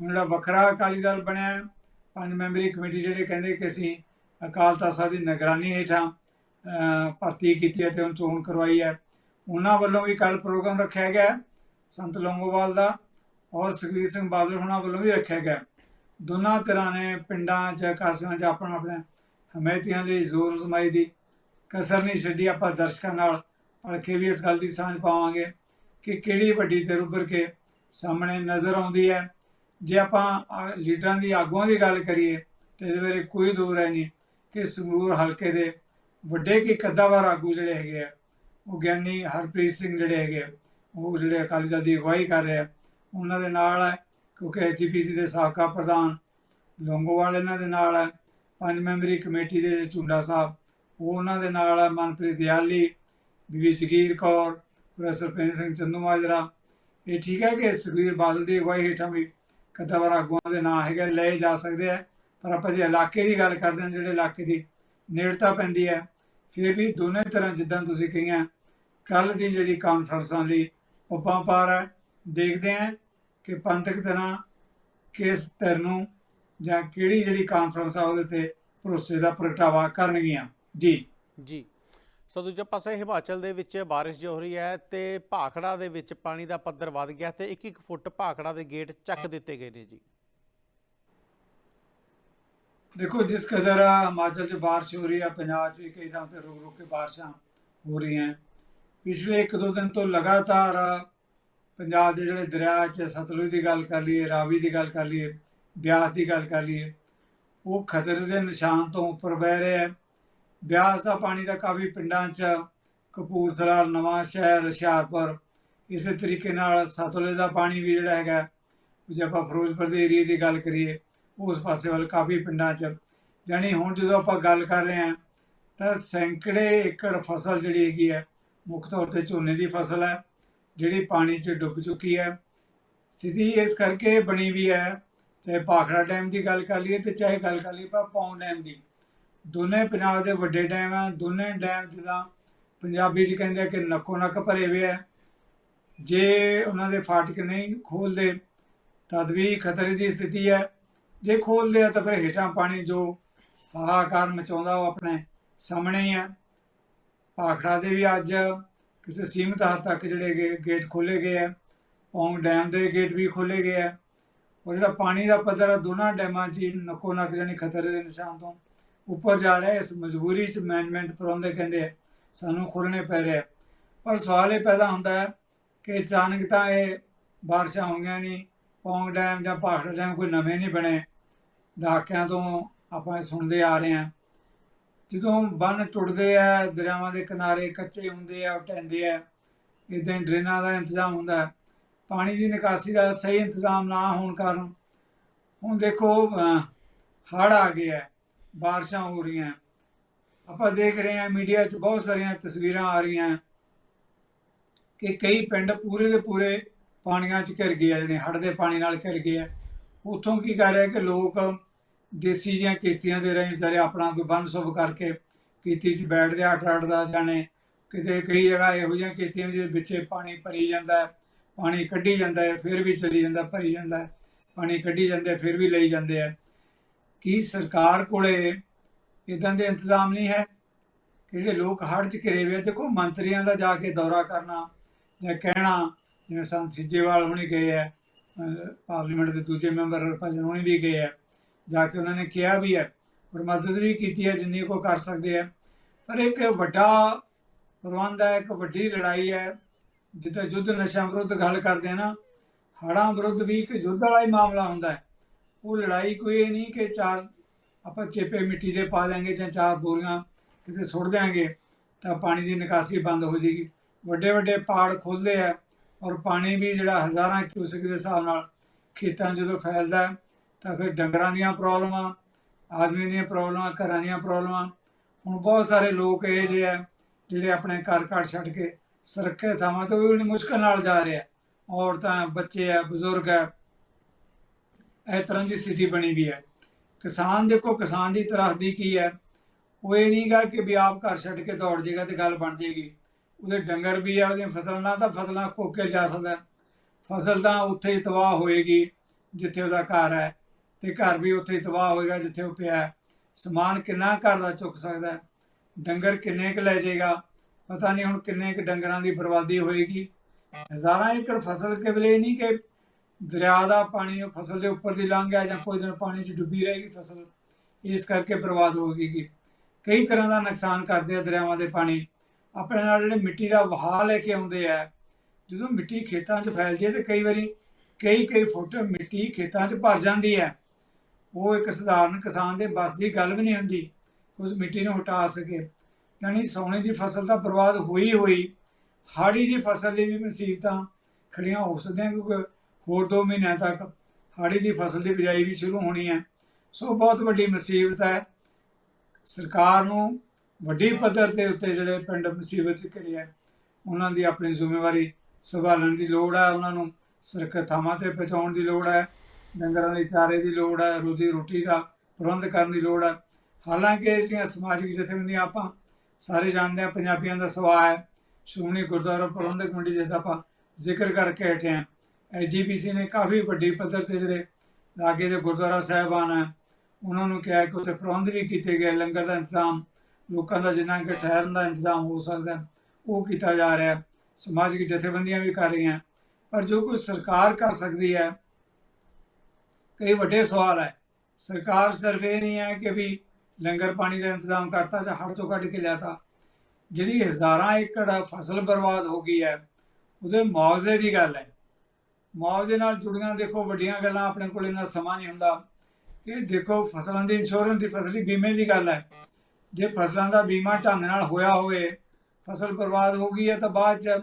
ਜਿਹੜਾ ਵੱਖਰਾ ਅਕਾਲੀ ਦਲ ਬਣਿਆ, ਪੰਜ ਮੈਂਬਰੀ ਕਮੇਟੀ ਜਿਹੜੇ ਕਹਿੰਦੇ ਕਿ ਅਸੀਂ ਅਕਾਲ ਤਖਤ ਸਾਹਿਬ ਦੀ ਨਿਗਰਾਨੀ ਹੇਠਾਂ ਭਰਤੀ ਕੀਤੀ ਹੈ ਤੇ ਹੁਣ ਚੋਣ ਕਰਵਾਈ ਹੈ। ਉਹਨਾਂ ਵੱਲੋਂ ਵੀ ਕੱਲ ਪ੍ਰੋਗਰਾਮ ਰੱਖਿਆ ਗਿਆ ਸੰਤ ਲੌਂਗੋਵਾਲ ਦਾ ਔਰ ਸੁਖਬੀਰ ਸਿੰਘ ਬਾਦਲ ਹੋਣਾ ਵੱਲੋਂ ਵੀ ਰੱਖਿਆ ਗਿਆ ਦੋਨਾਂ ਤਰ੍ਹਾਂ ਨੇ ਪਿੰਡਾਂ 'ਚ ਕਸਬਿਆਂ 'ਚ ਆਪਣਾ ਆਪਣੇ ਹਮਾਇਤੀਆਂ ਲਈ ਜ਼ੋਰ ਜ਼ਮਾਈ ਦੀ ਕਸਰ ਨਹੀਂ ਛੱਡੀ। ਆਪਾਂ ਦਰਸ਼ਕਾਂ ਨਾਲ ਭਲਕੇ ਵੀ ਇਸ ਗੱਲ ਦੀ ਸਾਂਝ ਪਾਵਾਂਗੇ ਕਿ ਕਿਹੜੀ ਵੱਡੀ ਤੇ ਉੱਭਰ ਕੇ ਸਾਹਮਣੇ ਨਜ਼ਰ ਆਉਂਦੀ ਹੈ। ਜੇ ਆਪਾਂ ਲੀਡਰਾਂ ਦੀ ਆਗੂਆਂ ਦੀ ਗੱਲ ਕਰੀਏ, ਤੇ ਇਹਦੇ ਬਾਰੇ ਕੋਈ ਦੂਰ ਹੈ ਨਹੀਂ ਕਿ ਸੰਗਰੂਰ ਹਲਕੇ ਦੇ ਵੱਡੇ ਕੀ ਕੱਦਾਵਾਰ ਆਗੂ ਜਿਹੜੇ ਹੈਗੇ ਆ ਉਹ ਗਿਆਨੀ ਹਰਪ੍ਰੀਤ ਸਿੰਘ ਜਿਹੜੇ ਹੈਗੇ ਆ, ਉਹ ਜਿਹੜੇ ਅਕਾਲੀ ਦਲ ਦੀ ਅਗਵਾਈ ਕਰ ਰਹੇ ਆ ਉਹਨਾਂ ਦੇ ਨਾਲ ਹੈ ਕਿਉਂਕਿ ਐਚਪੀਸੀ ਦੇ ਸਾਬਕਾ ਪ੍ਰਧਾਨ ਲੌਂਗੋਵਾਲ ਇਹਨਾਂ ਦੇ ਨਾਲ ਹੈ ਪੰਜ ਮੈਂਬਰੀ ਕਮੇਟੀ ਦੇ ਜਿਹੜੇ ਝੁੰਡਾ ਸਾਹਿਬ ਉਹ ਉਹਨਾਂ ਦੇ ਨਾਲ ਹੈ ਮਨਪ੍ਰੀਤ ਦਿਆਲੀ ਬੀਬੀ ਜਗੀਰ ਕੌਰ ਪ੍ਰੋਫੈਸਰ ਪ੍ਰੇਮ ਸਿੰਘ ਚੰਦੂ ਮਾਜਰਾ। ਇਹ ਠੀਕ ਹੈ ਕਿ ਸੁਖਬੀਰ ਬਾਦਲ ਦੀ ਅਗਵਾਈ ਹੇਠਾਂ ਵੀ ਕਦਾਵਰ ਆਗੂਆਂ ਦੇ ਨਾਂ ਹੈਗੇ ਲਏ ਜਾ ਸਕਦੇ ਆ ਪਰ ਆਪਾਂ ਜੇ ਇਲਾਕੇ ਦੀ ਗੱਲ ਕਰਦੇ ਹਾਂ ਜਿਹੜੇ ਇਲਾਕੇ ਦੀ ਨੇੜਤਾ ਪੈਂਦੀ ਹੈ ਫਿਰ ਵੀ ਦੋਨੇ ਤਰ੍ਹਾਂ ਜਿੱਦਾਂ ਤੁਸੀਂ ਕਹੀਆਂ ਕੱਲ ਦੀ ਜਿਹੜੀ ਕਾਨਫਰੰਸਾਂ ਲਈ ਪੱਪਾਂ ਪਾਰ ਹੈ ਦੇਖਦੇ ਹਾਂ ਕਿ ਪੰਥਕ ਤਰ੍ਹਾਂ ਕਿਸ ਧਿਰ ਨੂੰ ਜਾਂ ਕਿਹੜੀ ਜਿਹੜੀ ਕਾਨਫਰੰਸ ਆ ਉਹਦੇ ਤੇ ਭਰੋਸੇ ਦਾ ਪ੍ਰਗਟਾਵਾ ਕਰਨਗੀਆਂ। ਜੀ। ਜੀ। ਸੋ ਦੂਜੇ ਪਾਸੇ ਹਿਮਾਚਲ ਦੇ ਵਿੱਚ ਬਾਰਿਸ਼ ਜੋ ਹੋ ਰਹੀ ਹੈ ਤੇ ਭਾਖੜਾ ਦੇ ਵਿੱਚ ਪਾਣੀ ਦਾ ਪੱਧਰ ਵੱਧ ਗਿਆ ਤੇ 1-1 ਫੁੱਟ ਭਾਖੜਾ ਦੇ ਗੇਟ ਚੱਕ ਦਿੱਤੇ ਗਏ ਨੇ ਜੀ। ਦੇਖੋ ਜਿਸ ਕਦਰ ਹਿਮਾਚਲ 'ਚ ਬਾਰਿਸ਼ ਹੋ ਰਹੀ ਹੈ ਪੰਜਾਬ 'ਚ ਵੀ ਕਈ ਥਾਂ ਤੇ ਰੁਕ ਰੁਕ ਕੇ ਬਾਰਿਸ਼ਾਂ ਹੋ ਰਹੀਆਂ। ਪਿਛਲੇ ਇੱਕ ਦੋ ਦਿਨ ਤੋਂ ਲਗਾਤਾਰ ਪੰਜਾਬ ਦੇ ਜਿਹੜੇ ਦਰਿਆ 'ਚ ਸਤਲੁਜ ਦੀ ਗੱਲ ਕਰ ਲਈਏ, ਰਾਵੀ ਦੀ ਗੱਲ ਕਰ ਲਈਏ, ਬਿਆਸ ਦੀ ਗੱਲ ਕਰ ਲਈਏ, ਉਹ ਖਤਰੇ ਦੇ ਨਿਸ਼ਾਨ ਤੋਂ ਉੱਪਰ ਵਹਿ ਰਿਹਾ ਹੈ ਬਿਆਸ ਦਾ ਪਾਣੀ ਤਾਂ ਕਾਫੀ ਪਿੰਡਾਂ 'ਚ, ਕਪੂਰਥਲਾ, ਨਵਾਂ ਸ਼ਹਿਰ, ਹੁਸ਼ਿਆਰਪੁਰ, ਇਸੇ ਤਰੀਕੇ ਨਾਲ ਸਤਲੁਜ ਦਾ ਪਾਣੀ ਵੀ ਜਿਹੜਾ ਹੈਗਾ, ਜੇ ਆਪਾਂ ਫਿਰੋਜ਼ਪੁਰ ਦੇ ਏਰੀਏ ਦੀ ਗੱਲ ਕਰੀਏ ਉਸ ਪਾਸੇ ਵੱਲ ਕਾਫੀ ਪਿੰਡਾਂ 'ਚ। ਜਾਣੀ ਹੁਣ ਜਦੋਂ ਆਪਾਂ ਗੱਲ ਕਰ ਰਹੇ ਹਾਂ, ਤਾਂ ਸੈਂਕੜੇ ਏਕੜ ਫਸਲ ਜਿਹੜੀ ਹੈਗੀ ਹੈ, ਮੁੱਖ ਤੌਰ ਤੇ ਝੋਨੇ ਦੀ ਫਸਲ ਹੈ, ਜਿਹੜੀ ਪਾਣੀ 'ਚ ਡੁੱਬ ਚੁੱਕੀ ਹੈ। ਸਥਿਤੀ ਇਸ ਕਰਕੇ ਬਣੀ ਵੀ ਹੈ, ਚਾਹੇ ਭਾਖੜਾ ਡੈਮ ਦੀ ਗੱਲ ਕਰ ਲਈਏ ਤੇ ਚਾਹੇ ਗੱਲ ਕਰ ਲਈਏ ਆਪਾਂ ਪੌਂਗ ਡੈਮ ਦੀ। ਦੋਨੇ ਪੰਜਾਬ ਦੇ ਵੱਡੇ ਡੈਮ ਆ, ਦੋਨੇ ਡੈਮ ਜਿਹਦਾ ਪੰਜਾਬੀ 'ਚ ਕਹਿੰਦੇ ਕਿ ਨੱਕੋ ਨੱਕ ਭਰੇ ਹੋਏ ਆ। ਜੇ ਉਹਨਾਂ ਦੇ ਫਾਟਕ ਨਹੀਂ ਖੋਲਦੇ ਤਦ ਵੀ ਖਤਰੇ ਦੀ ਸਥਿਤੀ ਹੈ। ਜੇ ਖੋਲਦੇ ਆ ਤਾਂ ਫਿਰ ਹੇਠਾਂ ਪਾਣੀ ਜੋ ਹਾਹਾਕਾਰ ਮਚਾਉਂਦਾ ਉਹ ਆਪਣੇ ਸਾਹਮਣੇ ਹੀ ਹੈ ਭਾਖੜਾ ਦੇ ਵੀ ਅੱਜ ਕਿਸੇ ਸੀਮਤ ਹੱਦ ਤੱਕ ਜਿਹੜੇ ਗੇਟ ਖੋਲੇ ਗਏ ਆ। ਪੌਂਗ ਡੈਮ ਦੇ ਗੇਟ ਵੀ ਖੋਲੇ ਗਏ ਆ। ਉਹ ਜਿਹੜਾ ਪਾਣੀ ਦਾ ਪੱਧਰ ਆ, ਦੋਨਾਂ ਡੈਮਾਂ 'ਚ ਹੀ ਨੱਕੋ ਨੱਕ ਜਾਣੀ ਖਤਰੇ ਦੇ ਨਿਸ਼ਾਨ ਤੋਂ ਉੱਪਰ ਜਾ ਰਿਹਾ। ਇਸ ਮਜਬੂਰੀ 'ਚ ਮੈਨੇਜਮੈਂਟ ਪ੍ਰਬੰਧਕ ਕਹਿੰਦੇ ਸਾਨੂੰ ਖੋਲਣੇ ਪੈ ਰਿਹਾ ਪਰ ਸਵਾਲ ਇਹ ਪੈਦਾ ਹੁੰਦਾ ਹੈ ਕਿ ਅਚਾਨਕ ਤਾਂ ਇਹ ਬਾਰਿਸ਼ਾਂ ਹੋਈਆਂ ਨਹੀਂ, ਪੌਂਗ ਡੈਮ ਜਾਂ ਭਾਖੜਾ ਡੈਮ ਕੋਈ ਨਵੇਂ ਨਹੀਂ ਬਣੇ। ਦਹਾਕਿਆਂ ਤੋਂ ਆਪਾਂ ਇਹ ਸੁਣਦੇ ਆ ਰਹੇ ਹਾਂ। ਜਦੋਂ ਬੰਨ ਟੁੱਟਦੇ ਆ, ਦਰਿਆਵਾਂ ਦੇ ਕਿਨਾਰੇ ਕੱਚੇ ਹੁੰਦੇ ਆ, ਉਹ ਟਹਿੰਦੇ ਆ ਇਦਾਂ ਡਰੇਨਾਂ ਦਾ ਇੰਤਜ਼ਾਮ ਹੁੰਦਾ ਪਾਣੀ ਦੀ ਨਿਕਾਸੀ ਦਾ ਸਹੀ ਇੰਤਜ਼ਾਮ ਨਾ ਹੋਣ ਕਾਰਨ ਹੁਣ ਦੇਖੋ ਹੜ੍ਹ ਆ ਗਿਆ ਬਾਰਿਸ਼ਾਂ ਹੋ ਰਹੀਆਂ ਆਪਾਂ ਦੇਖ ਰਹੇ ਹਾਂ ਮੀਡੀਆ 'ਚ ਬਹੁਤ ਸਾਰੀਆਂ ਤਸਵੀਰਾਂ ਆ ਰਹੀਆਂ ਕਿ ਕਈ ਪਿੰਡ ਪੂਰੇ ਦੇ ਪੂਰੇ ਪਾਣੀਆਂ 'ਚ ਘਿਰ ਗਏ ਆ, ਜਿਹੜੇ ਹੜ੍ਹ ਦੇ ਪਾਣੀ ਨਾਲ ਘਿਰ ਗਏ ਆ। ਉੱਥੋਂ ਕੀ ਕਰ ਰਿਹਾ ਕਿ ਲੋਕ ਦੇਸੀ ਜਿਹੀਆਂ ਕਿਸ਼ਤੀਆਂ ਦੇ ਰਾਹੀਂ ਵਿਚਾਰੇ ਆਪਣਾ ਕੋਈ ਬੰਨ ਸੁਭ ਕਰਕੇ ਕਿਸ਼ਤੀ 'ਚ ਬੈਠਦੇ ਆ ਅੱਠ ਅੱਠ ਦਾ ਜਾਣੇ। ਕਿਤੇ ਕਈ ਜਗ੍ਹਾ ਇਹੋ ਜਿਹੀਆਂ ਕਿਸ਼ਤੀਆਂ ਜਿਹਦੇ ਵਿੱਚ ਪਾਣੀ ਭਰੀ ਜਾਂਦਾ ਪਾਣੀ ਕੱਢੀ ਜਾਂਦਾ ਹੈ, ਫਿਰ ਵੀ ਚਲੀ ਜਾਂਦਾ, ਭਰੀ ਜਾਂਦਾ ਪਾਣੀ ਕੱਢੀ ਜਾਂਦੇ ਫਿਰ ਵੀ ਲਈ ਜਾਂਦੇ ਆ। ਕੀ ਸਰਕਾਰ ਕੋਲੇ ਇਦਾਂ ਦੇ ਇੰਤਜ਼ਾਮ ਨਹੀਂ ਹੈ ਕਿ ਜਿਹੜੇ ਲੋਕ ਹੜ੍ਹ 'ਚ ਘਿਰੇ ਹੋਏ ਦੇਖੋ, ਮੰਤਰੀਆਂ ਦਾ ਜਾ ਕੇ ਦੌਰਾ ਕਰਨਾ ਜਾਂ ਕਹਿਣਾ, ਜਿਵੇਂ ਸੰਤ ਸਿੱਜੇਵਾਲ ਹੁਣੀ ਗਏ ਆ ਪਾਰਲੀਮੈਂਟ ਦੇ ਦੂਜੇ ਮੈਂਬਰ ਹਰਭਜਨ ਹੁਣੀ ਵੀ ਗਏ ਆ। ਜਾ ਕੇ ਉਹਨਾਂ ਨੇ ਕਿਹਾ ਵੀ ਹੈ ਔਰ ਮਦਦ ਵੀ ਕੀਤੀ ਹੈ ਜਿੰਨੀ ਕੋ ਕਰ ਸਕਦੇ ਆ ਪਰ ਇੱਕ ਵੱਡਾ ਪ੍ਰਬੰਧ ਹੈ, ਇੱਕ ਵੱਡੀ ਲੜਾਈ ਹੈ। ਜਿੱਦਾਂ ਯੁੱਧ ਨਸ਼ਾ ਵਿਰੁੱਧ ਗੱਲ ਕਰਦੇ ਆ ਨਾ, ਹੜ੍ਹਾਂ ਵਿਰੁੱਧ ਵੀ ਇੱਕ ਯੁੱਧ ਵਾਲਾ ਹੀ ਮਾਮਲਾ ਹੁੰਦਾ ਹੈ। ਉਹ ਲੜਾਈ ਕੋਈ ਇਹ ਨਹੀਂ ਕਿ ਚਾਰ ਆਪਾਂ ਚੇਪੇ ਮਿੱਟੀ ਦੇ ਪਾ ਲਾਂਗੇ ਜਾਂ ਚਾਰ ਬੋਰੀਆਂ ਕਿਤੇ ਸੁੱਟ ਦਿਆਂਗੇ ਤਾਂ ਪਾਣੀ ਦੀ ਨਿਕਾਸੀ ਬੰਦ ਹੋ ਜਾਏਗੀ। ਵੱਡੇ ਵੱਡੇ ਪਾੜ ਖੁੱਲਦੇ ਆ ਔਰ ਪਾਣੀ ਵੀ ਜਿਹੜਾ ਹਜ਼ਾਰਾਂ ਕਿਊਸਿਕ ਦੇ ਹਿਸਾਬ ਨਾਲ ਖੇਤਾਂ 'ਚ ਜਦੋਂ ਫੈਲਦਾ ਤਾਂ ਫਿਰ ਡੰਗਰਾਂ ਦੀਆਂ ਪ੍ਰੋਬਲਮਾਂ ਆਦਮੀ ਦੀਆਂ ਪ੍ਰੋਬਲਮਾਂ, ਘਰਾਂ ਦੀਆਂ ਪ੍ਰੋਬਲਮਾਂ, ਹੁਣ ਬਹੁਤ ਸਾਰੇ ਲੋਕ ਇਹ ਜਿਹੇ ਆ ਜਿਹੜੇ ਆਪਣੇ ਘਰ ਘਰ ਛੱਡ ਕੇ ਸੁਰੱਖਿਅਤ ਥਾਵਾਂ ਤੋਂ ਵੀ ਬੜੀ ਮੁਸ਼ਕਲ ਨਾਲ ਜਾ ਰਹੇ ਆ ਔਰਤਾਂ, ਬੱਚੇ ਆ ਬਜ਼ੁਰਗ ਆ ਇਸ ਤਰ੍ਹਾਂ ਦੀ ਸਥਿਤੀ ਬਣੀ ਵੀ ਹੈ। ਕਿਸਾਨ ਦੇਖੋ, ਕਿਸਾਨ ਦੀ ਤਰ੍ਹਾਂ ਦੀ ਕੀ ਹੈ? ਉਹ ਇਹ ਨਹੀਂਗਾ ਕਿ ਵੀ ਆਪ ਘਰ ਛੱਡ ਕੇ ਦੌੜ ਜਾਏਗਾ ਤੇ ਗੱਲ ਬਣ ਜਾਏਗੀ ਉਹਦੇ ਡੰਗਰ ਵੀ ਆ, ਉਹਦੀਆਂ ਫਸਲਾਂ ਨਾਲ ਤਾਂ ਫਸਲਾਂ ਕੋਕੇ ਜਾ ਸਕਦਾ। ਫਸਲ ਤਾਂ ਉੱਥੇ ਹੀ ਤਬਾਹ ਹੋਏਗੀ, ਜਿੱਥੇ ਉਹਦਾ ਘਰ ਹੈ। ਤੇ ਘਰ ਵੀ ਉੱਥੇ ਹੀ ਤਬਾਹ ਹੋਏਗਾ, ਜਿੱਥੇ ਉਹ ਪਿਆ ਸਮਾਨ ਕਿੰਨਾ ਘਰ ਦਾ ਚੁੱਕ ਸਕਦਾ ਡੰਗਰ ਕਿੰਨੇ ਕੁ ਲੈ ਜਾਏਗਾ? ਪਤਾ ਨਹੀਂ ਹੁਣ ਕਿੰਨੇ ਕੁ ਡੰਗਰਾਂ ਦੀ ਬਰਬਾਦੀ ਹੋਏਗੀ। ਹਜ਼ਾਰਾਂ ਏਕੜ ਫਸਲ ਕੇਵਲ ਇਹ ਨਹੀਂ ਕਿ ਦਰਿਆ ਦਾ ਪਾਣੀ ਉਹ ਫਸਲ ਦੇ ਉੱਪਰ ਦੀ ਲੰਘ ਗਿਆ ਜਾਂ ਕੋਈ ਦਿਨ ਪਾਣੀ 'ਚ ਡੁੱਬੀ ਰਹੇਗੀ ਫਸਲ। ਇਸ ਕਰਕੇ ਬਰਬਾਦ ਹੋਵੇਗੀ ਕਈ ਤਰ੍ਹਾਂ ਦਾ ਨੁਕਸਾਨ ਕਰਦੇ ਆ ਦਰਿਆਵਾਂ ਦੇ ਪਾਣੀ। ਆਪਣੇ ਨਾਲ ਜਿਹੜੇ ਮਿੱਟੀ ਦਾ ਵਹਾਅ ਲੈ ਕੇ ਆਉਂਦੇ ਆ, ਜਦੋਂ ਮਿੱਟੀ ਖੇਤਾਂ 'ਚ ਫੈਲਦੀ ਹੈ ਤੇ ਕਈ ਵਾਰੀ ਕਈ ਕਈ ਫੁੱਟ ਮਿੱਟੀ ਖੇਤਾਂ 'ਚ ਭਰ ਜਾਂਦੀ ਹੈ। ਉਹ ਇੱਕ ਸਧਾਰਨ ਕਿਸਾਨ ਦੇ ਬਸ ਦੀ ਗੱਲ ਵੀ ਨਹੀਂ ਹੁੰਦੀ, ਉਸ ਮਿੱਟੀ ਨੂੰ ਹਟਾ ਸਕੇ। ਯਾਨੀ ਸੋਨੇ ਦੀ ਫਸਲ ਤਾਂ ਬਰਬਾਦ ਹੋਈ ਹੋਈ ਹਾੜੀ ਦੀ ਫਸਲ ਲਈ ਵੀ ਮੁਸੀਬਤਾਂ ਖੜੀਆਂ ਹੋ ਸਕਦੀਆਂ ਕਿਉਂਕਿ ਹੋਰ 2 ਮਹੀਨਿਆਂ ਤੱਕ ਹਾੜੀ ਦੀ ਫਸਲ ਦੀ ਬਿਜਾਈ ਵੀ ਸ਼ੁਰੂ ਹੋਣੀ ਹੈ। ਸੋ ਬਹੁਤ ਵੱਡੀ ਮੁਸੀਬਤ ਹੈ। ਸਰਕਾਰ ਨੂੰ ਵੱਡੀ ਪੱਧਰ ਦੇ ਉੱਤੇ ਜਿਹੜੇ ਪਿੰਡ ਮੁਸੀਬਤ 'ਚ ਘਿਰੇ ਹੈ ਉਹਨਾਂ ਦੀ ਆਪਣੀ ਜ਼ਿੰਮੇਵਾਰੀ ਸੰਭਾਲਣ ਦੀ ਲੋੜ ਹੈ ਉਹਨਾਂ ਨੂੰ ਸੁਰੱਖਿਅਤ ਥਾਵਾਂ ਤੇ ਪਹੁੰਚਾਉਣ ਦੀ ਲੋੜ ਹੈ ਡੰਗਰਾਂ ਲਈ ਚਾਰੇ ਦੀ ਲੋੜ ਹੈ ਰੋਜ਼ੀ ਰੋਟੀ ਦਾ ਪ੍ਰਬੰਧ ਕਰਨ ਦੀ ਲੋੜ ਹੈ ਹਾਲਾਂਕਿ ਜਿਹੜੀਆਂ ਸਮਾਜਿਕ ਜਥੇਬੰਦੀਆਂ ਆਪਾਂ ਸਾਰੇ ਜਾਣਦੇ ਆ, ਪੰਜਾਬੀਆਂ ਦਾ ਸੁਭਾਅ ਹੈ, ਸ਼੍ਰੋਮਣੀ ਗੁਰਦੁਆਰਾ ਪ੍ਰਬੰਧਕ ਕਮੇਟੀ ਜਿਹਦਾ ਆਪਾਂ ਜ਼ਿਕਰ ਕਰਕੇ ਹਟੇ ਹਾਂ ਐਜੀਪੀਸੀ ਨੇ ਕਾਫੀ ਵੱਡੀ ਪੱਧਰ ਤੇ ਜਿਹੜੇ ਲਾਗੇ ਦੇ ਗੁਰਦੁਆਰਾ ਸਾਹਿਬਾਨ ਹੈ ਉਹਨਾਂ ਨੂੰ ਕਿਹਾ ਕਿ ਉੱਥੇ ਪ੍ਰਬੰਧ ਵੀ ਕੀਤੇ ਗਏ, ਲੰਗਰ ਦਾ ਇੰਤਜ਼ਾਮ ਲੋਕਾਂ ਦਾ ਜਿੰਨਾ ਕਿ ਠਹਿਰਨ ਦਾ ਇੰਤਜ਼ਾਮ ਹੋ ਸਕਦਾ, ਉਹ ਕੀਤਾ ਜਾ ਰਿਹਾ। ਹੈ। ਸਮਾਜਿਕ ਜਥੇਬੰਦੀਆਂ ਵੀ ਕਰ ਰਹੀਆਂ। ਪਰ ਜੋ ਕੁਝ ਸਰਕਾਰ ਕਰ ਸਕਦੀ ਹੈ, ਕਈ ਵੱਡੇ ਸਵਾਲ ਹੈ। ਸਰਕਾਰ ਸਿਰਫ ਇਹ ਨਹੀਂ ਹੈ ਕਿ ਵੀ ਲੰਗਰ ਪਾਣੀ ਦਾ ਇੰਤਜ਼ਾਮ ਕਰਤਾ ਜਾਂ ਹੜ ਤੋਂ ਕੱਢ ਕੇ ਲਿਆਤਾ। ਜਿਹੜੀ ਹਜ਼ਾਰਾਂ ਏਕੜ ਫਸਲ ਬਰਬਾਦ ਹੋ ਗਈ ਹੈ, ਉਹਦੇ ਮੁਆਵਜ਼ੇ ਦੀ ਗੱਲ ਹੈ। ਮੁਆਵਜ਼ੇ ਨਾਲ ਜੁੜੀਆਂ ਦੇਖੋ, ਵੱਡੀਆਂ ਗੱਲਾਂ ਆਪਣੇ ਕੋਲ ਇੰਨਾ ਸਮਾਂ ਨਹੀਂ ਹੁੰਦਾ। ਇਹ ਦੇਖੋ, ਫਸਲਾਂ ਦੀ ਇੰਸ਼ੋਰੈਂਸ ਦੀ ਫਸਲੀ ਬੀਮੇ ਦੀ ਗੱਲ ਹੈ। ਜੇ ਫਸਲਾਂ ਦਾ ਬੀਮਾ ਢੰਗ ਨਾਲ ਹੋਇਆ ਹੋਵੇ, ਫਸਲ ਬਰਬਾਦ ਹੋ ਗਈ ਹੈ ਤਾਂ ਬਾਅਦ ਚ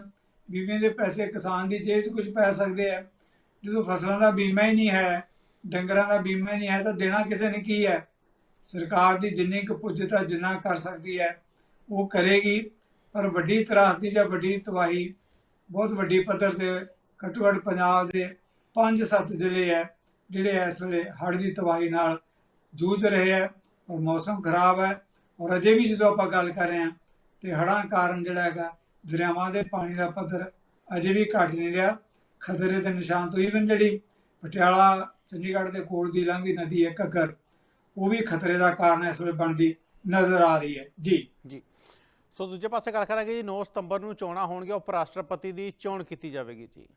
ਬੀਮੇ ਦੇ ਪੈਸੇ ਕਿਸਾਨ ਦੀ ਜੇਬ 'ਚ ਕੁਝ ਪੈ ਸਕਦੇ ਆ ਜਦੋਂ ਫਸਲਾਂ ਦਾ ਬੀਮਾ ਹੀ ਨਹੀਂ ਹੈ, ਡੰਗਰਾਂ ਦਾ ਬੀਮਾ ਹੀ ਨਹੀਂ ਹੈ ਤਾਂ ਦੇਣਾ ਕਿਸੇ ਨੇ ਕੀ ਹੈ? ਸਰਕਾਰ ਦੀ ਜਿੰਨੀ ਕੁ ਪੁੱਜਤਾ ਜਿੰਨਾ ਕਰ ਸਕਦੀ ਹੈ, ਉਹ ਕਰੇਗੀ। ਪਰ ਵੱਡੀ ਤਰਾਸਦੀ ਜਾਂ ਵੱਡੀ ਤਬਾਹੀ ਬਹੁਤ ਵੱਡੀ ਪੱਧਰ ਤੇ ਘੱਟੋ ਘੱਟ ਪੰਜਾਬ ਦੇ 5-7 ਜ਼ਿਲ੍ਹੇ ਹੈ, ਜਿਹੜੇ ਇਸ ਵੇਲੇ ਹੜ੍ਹ ਦੀ ਤਬਾਹੀ ਨਾਲ ਜੂਝ ਰਹੇ ਹੈ। ਔਰ ਮੌਸਮ ਖਰਾਬ ਹੈ ਔਰ ਅਜੇ ਵੀ ਜਦੋਂ ਆਪਾਂ ਗੱਲ ਕਰ ਰਹੇ ਹਾਂ ਤੇ ਹੜ੍ਹਾਂ ਕਾਰਨ ਜਿਹੜਾ ਹੈਗਾ ਦਰਿਆਵਾਂ ਦੇ ਪਾਣੀ ਦਾ ਪੱਧਰ ਅਜੇ ਵੀ ਘਟ ਨਹੀਂ ਰਿਹਾ। ਖਤਰੇ ਦੇ ਨਿਸ਼ਾਨ ਤੋਂ ਇਵਨ ਜਿਹੜੀ ਪਟਿਆਲਾ ਚੰਡੀਗੜ੍ਹ ਦੇ ਕੋਲ ਦੀ ਲੰਘਦੀ ਨਦੀ ਹੈ ਘੱਗਰ ਉਹ ਵੀ ਖਤਰੇ ਦਾ ਕਾਰਨ ਇਸ ਵੇਲੇ ਬਣਦੀ ਨਜ਼ਰ ਆ ਰਹੀ ਹੈ। ਜੀ। ਜੀ। ਸੋ ਦੂਜੇ ਪਾਸੇ ਗੱਲ ਕਰਾਂਗੇ ਜੀ 9 ਸਤੰਬਰ ਨੂੰ ਚੋਣਾਂ ਹੋਣਗੀਆਂ ਉਪ ਰਾਸ਼ਟਰਪਤੀ ਦੀ ਚੋਣ ਕੀਤੀ ਜਾਵੇਗੀ ਜੀ।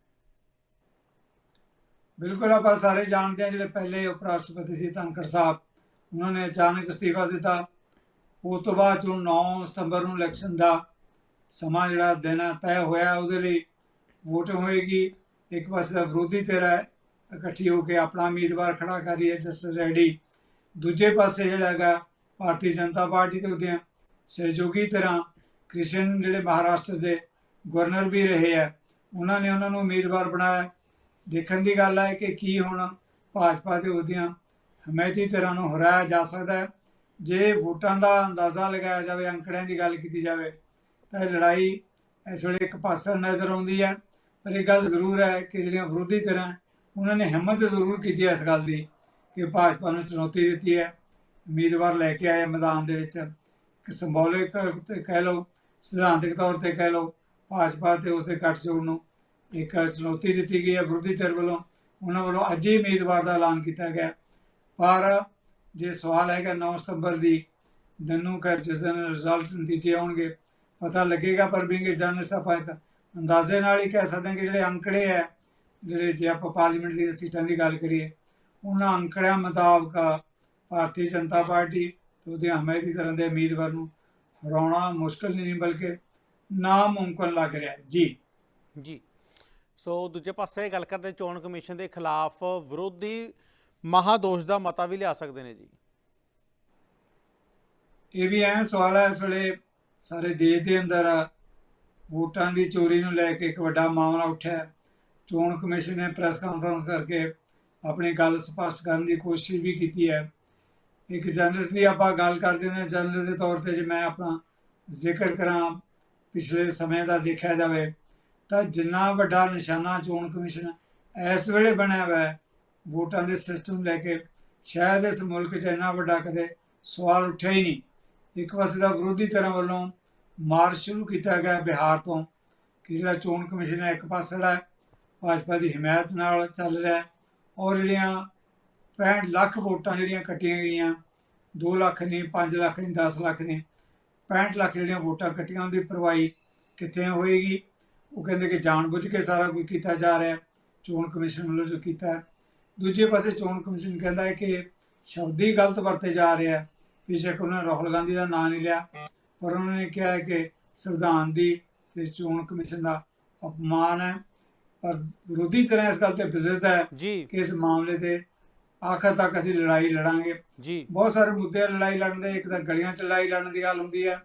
ਬਿਲਕੁਲ ਆਪਾਂ ਸਾਰੇ ਜਾਣਦੇ ਹਾਂ ਜਿਹੜੇ ਪਹਿਲੇ ਉਪ ਰਾਸ਼ਟਰਪਤੀ ਸੀ ਧਨਖੜ ਸਾਹਿਬ ਉਹਨਾਂ ਨੇ ਅਚਾਨਕ ਅਸਤੀਫਾ ਦਿੱਤਾ। ਉਸ ਤੋਂ ਬਾਅਦ ਜੋ 9 ਸਤੰਬਰ ਨੂੰ ਇਲੈਕਸ਼ਨ ਦਾ ਸਮਾਂ ਜਿਹੜਾ ਦਿਨ ਹੈ ਤੈਅ ਹੋਇਆ ਉਹਦੇ ਲਈ ਵੋਟ ਹੋਏਗੀ। ਇੱਕ ਪਾਸੇ ਦਾ ਵਿਰੋਧੀ ਧਿਰ ਹੈ, ਇਕੱਠੀ ਹੋ ਕੇ ਆਪਣਾ ਉਮੀਦਵਾਰ ਖੜਾ ਕਰ ਰਹੀ ਹੈ ਜਸਟਿਸ ਰੈਡੀ। ਦੂਜੇ ਪਾਸੇ ਜਿਹੜਾ ਹੈਗਾ, ਭਾਰਤੀ ਜਨਤਾ ਪਾਰਟੀ ਦੇ ਉਹਦੇ ਸਹਿਯੋਗੀ ਤਰ੍ਹਾਂ ਕ੍ਰਿਸ਼ਨ ਜਿਹੜੇ ਮਹਾਰਾਸ਼ਟਰ ਦੇ ਗਵਰਨਰ ਵੀ ਰਹੇ ਆ ਉਹਨਾਂ ਨੇ ਉਹਨਾਂ ਨੂੰ ਉਮੀਦਵਾਰ ਬਣਾਇਆ ਦੇਖਣ ਦੀ ਗੱਲ ਹੈ ਕਿ ਕੀ ਹੁਣ ਭਾਜਪਾ ਦੇ ਉਹਦੀਆਂ ਹਮਾਇਤੀ ਤਰ੍ਹਾਂ ਨੂੰ ਹਰਾਇਆ ਜਾ ਸਕਦਾ ਹੈ। ਜੇ ਵੋਟਾਂ ਦਾ ਅੰਦਾਜ਼ਾ ਲਗਾਇਆ ਜਾਵੇ, ਅੰਕੜਿਆਂ ਦੀ ਗੱਲ ਕੀਤੀ ਜਾਵੇ, ਤਾਂ ਲੜਾਈ ਇਸ ਵੇਲੇ ਇੱਕ ਪਾਸੇ ਨਜ਼ਰ ਆਉਂਦੀ ਹੈ। ਪਰ ਇਹ ਗੱਲ ਜ਼ਰੂਰ ਹੈ ਕਿ ਜਿਹੜੀਆਂ ਵਿਰੋਧੀ ਧਿਰਾਂ, ਉਹਨਾਂ ਨੇ ਹਿੰਮਤ ਜ਼ਰੂਰ ਕੀਤੀ ਹੈ ਇਸ ਗੱਲ ਦੀ ਕਿ ਭਾਜਪਾ ਨੂੰ ਚੁਣੌਤੀ ਦਿੱਤੀ ਹੈ। ਉਮੀਦਵਾਰ ਲੈ ਕੇ ਆਏ ਮੈਦਾਨ ਦੇ ਵਿੱਚ। ਇੱਕ ਸਿੰਬੋਲਿਕ ਤੇ ਕਹਿ ਲਓ, ਸਿਧਾਂਤਕ ਤੌਰ ਤੇ ਕਹਿ ਲਓ, ਭਾਜਪਾ ਤੇ ਉਸਦੇ ਗੱਠਜੋੜ ਨੂੰ ਇੱਕ ਚੁਣੌਤੀ ਦਿੱਤੀ ਗਈ ਹੈ ਵਿਰੋਧੀ ਧਿਰ ਵੱਲੋਂ। ਉਹਨਾਂ ਵੱਲੋਂ ਅੱਜ ਹੀ ਉਮੀਦਵਾਰ ਦਾ ਐਲਾਨ ਕੀਤਾ ਗਿਆ। ਪਰ ਜੇ ਸਵਾਲ ਹੈਗਾ 9 ਸਤੰਬਰ ਦੀ, ਦਿਨ ਨੂੰ ਜਿਸ ਦਿਨ ਰਿਜ਼ਲਟ ਨਤੀਜੇ ਆਉਣਗੇ, ਪਤਾ ਲੱਗੇਗਾ ਪਰ ਵੀ ਕਿ ਜਨ ਆਪਾਂ ਅੰਦਾਜ਼ੇ ਨਾਲ ਹੀ ਕਹਿ ਸਕਦੇ ਹਾਂ ਕਿ ਜਿਹੜੇ ਅੰਕੜੇ ਹੈ, ਜਿਹੜੇ ਜੇ ਆਪਾਂ ਪਾਰਲੀਮੈਂਟ ਦੀਆਂ ਸੀਟਾਂ ਦੀ ਗੱਲ ਕਰੀਏ, ਉਹਨਾਂ ਅੰਕੜਿਆਂ ਮੁਤਾਬਕ ਭਾਰਤੀ ਜਨਤਾ ਪਾਰਟੀ ਤੇ ਉਹਦੇ ਹਮਾਇਤੀ ਤਰ੍ਹਾਂ ਦੇ ਉਮੀਦਵਾਰ ਨੂੰ ਹਰਾਉਣਾ ਮੁਸ਼ਕਲ ਨਹੀਂ, ਬਲਕਿ ਨਾਮੁਮਕਨ ਲੱਗ ਰਿਹਾ ਜੀ। ਜੀ। ਸੋ ਦੂਜੇ ਪਾਸੇ ਗੱਲ ਕਰਦੇ ਚੋਣ ਕਮਿਸ਼ਨ ਦੇ ਖਿਲਾਫ ਵਿਰੋਧੀ ਮਹਾਦੋਸ਼ ਦਾ ਮਤਾ ਵੀ ਲਿਆ ਸਕਦੇ ਨੇ ਜੀ। ਇਹ ਵੀ ਐਂ ਸਵਾਲ ਹੈ ਇਸ ਵੇਲੇ ਸਾਰੇ ਦੇਸ਼ ਦੇ ਅੰਦਰ ਵੋਟਾਂ ਦੀ ਚੋਰੀ ਨੂੰ ਲੈ ਕੇ ਇੱਕ ਵੱਡਾ ਮਾਮਲਾ ਉੱਠਿਆ ਚੋਣ ਕਮਿਸ਼ਨ ਨੇ ਪ੍ਰੈਸ ਕਾਨਫਰੰਸ ਕਰਕੇ ਆਪਣੀ ਗੱਲ ਸਪਸ਼ਟ ਕਰਨ ਦੀ ਕੋਸ਼ਿਸ਼ ਵੀ ਕੀਤੀ ਹੈ। ਇੱਕ ਜਰਨਲਿਸਟ ਦੀ ਆਪਾਂ ਗੱਲ ਕਰਦੇ ਨੇ ਜਰਨਲਿਸਟ ਦੇ ਤੌਰ ਤੇ ਜੇ ਮੈਂ ਆਪਣਾ ਜ਼ਿਕਰ ਕਰਾਂ ਪਿਛਲੇ ਸਮੇਂ ਦਾ ਦੇਖਿਆ ਜਾਵੇ ਤਾਂ ਜਿੰਨਾ ਵੱਡਾ ਨਿਸ਼ਾਨਾ ਚੋਣ ਕਮਿਸ਼ਨ ਇਸ ਵੇਲੇ ਬਣਿਆ ਹੋਇਆ ਹੈ ਵੋਟਾਂ ਦੇ ਸਿਸਟਮ ਲੈ ਕੇ ਸ਼ਾਇਦ ਇਸ ਮੁਲਕ 'ਚ ਇੰਨਾ ਵੱਡਾ ਕਦੇ ਸਵਾਲ ਉੱਠਿਆ ਹੀ ਨਹੀਂ। ਇੱਕ ਪਾਸੇ ਦਾ ਵਿਰੋਧੀ ਧਿਰਾਂ ਵੱਲੋਂ ਮਾਰਚ ਸ਼ੁਰੂ ਕੀਤਾ ਗਿਆ ਬਿਹਾਰ ਤੋਂ ਕਿ ਜਿਹੜਾ ਚੋਣ ਕਮਿਸ਼ਨ ਹੈ, ਇੱਕ ਪਾਸੇ ਜਿਹੜਾ ਭਾਜਪਾ ਦੀ ਹਮਾਇਤ ਨਾਲ ਚੱਲ ਰਿਹਾ ਔਰ ਜਿਹੜੀਆਂ 65 ਲੱਖ ਵੋਟਾਂ ਜਿਹੜੀਆਂ ਕੱਟੀਆਂ ਗਈਆਂ 2 ਲੱਖ ਨੇ 5 ਲੱਖ ਨਹੀਂ 10 ਲੱਖ ਨੇ 65 ਲੱਖ ਜਿਹੜੀਆਂ ਵੋਟਾਂ ਕੱਟੀਆਂ ਉਹਦੀ ਪਰਵਾਹੀ ਕਿੱਥੇ ਹੋਏਗੀ? ਉਹ ਕਹਿੰਦੇ ਕਿ ਜਾਣਬੁੱਝ ਕੇ ਸਾਰਾ ਕੁਝ ਕੀਤਾ ਜਾ ਰਿਹਾ ਚੋਣ ਕਮਿਸ਼ਨ ਵੱਲੋਂ ਜੋ ਕੀਤਾ ਦੂਜੇ ਪਾਸੇ ਚੋਣ ਕਮਿਸ਼ਨ ਕਹਿੰਦਾ ਹੈ ਕਿ ਸ਼ਬਦੀ ਗਲਤ ਵਰਤੇ ਜਾ ਰਿਹਾ ਹੈ ਬੇਸ਼ੱਕ ਉਹਨਾਂ ਨੇ ਰਾਹੁਲ ਗਾਂਧੀ ਦਾ ਨਾਂ ਨਹੀਂ ਲਿਆ ਪਰ ਉਹਨਾਂ ਨੇ ਕਿਹਾ ਹੈ ਕਿ ਸੰਵਿਧਾਨ ਦੀ ਤੇ ਚੋਣ ਕਮਿਸ਼ਨ ਦਾ ਅਪਮਾਨ ਹੈ। ਪਰ ਵਿਰੋਧੀ ਤਰ੍ਹਾਂ ਇਸ ਗੱਲ ਤੇ ਬਿਜ਼ਦ ਹੈ ਕਿ ਇਸ ਮਾਮਲੇ ਤੇ ਆਖਰ ਤੱਕ ਅਸੀਂ ਲੜਾਈ ਲੜਾਂਗੇ। ਜੀ। ਬਹੁਤ ਸਾਰੇ ਮੁੱਦੇ ਲੜਾਈ ਲੜਨ ਦੇ ਇੱਕ ਤਾਂ ਗਲੀਆਂ 'ਚ ਲੜਾਈ ਲੜਨ ਦੀ ਗੱਲ ਹੁੰਦੀ ਹੈ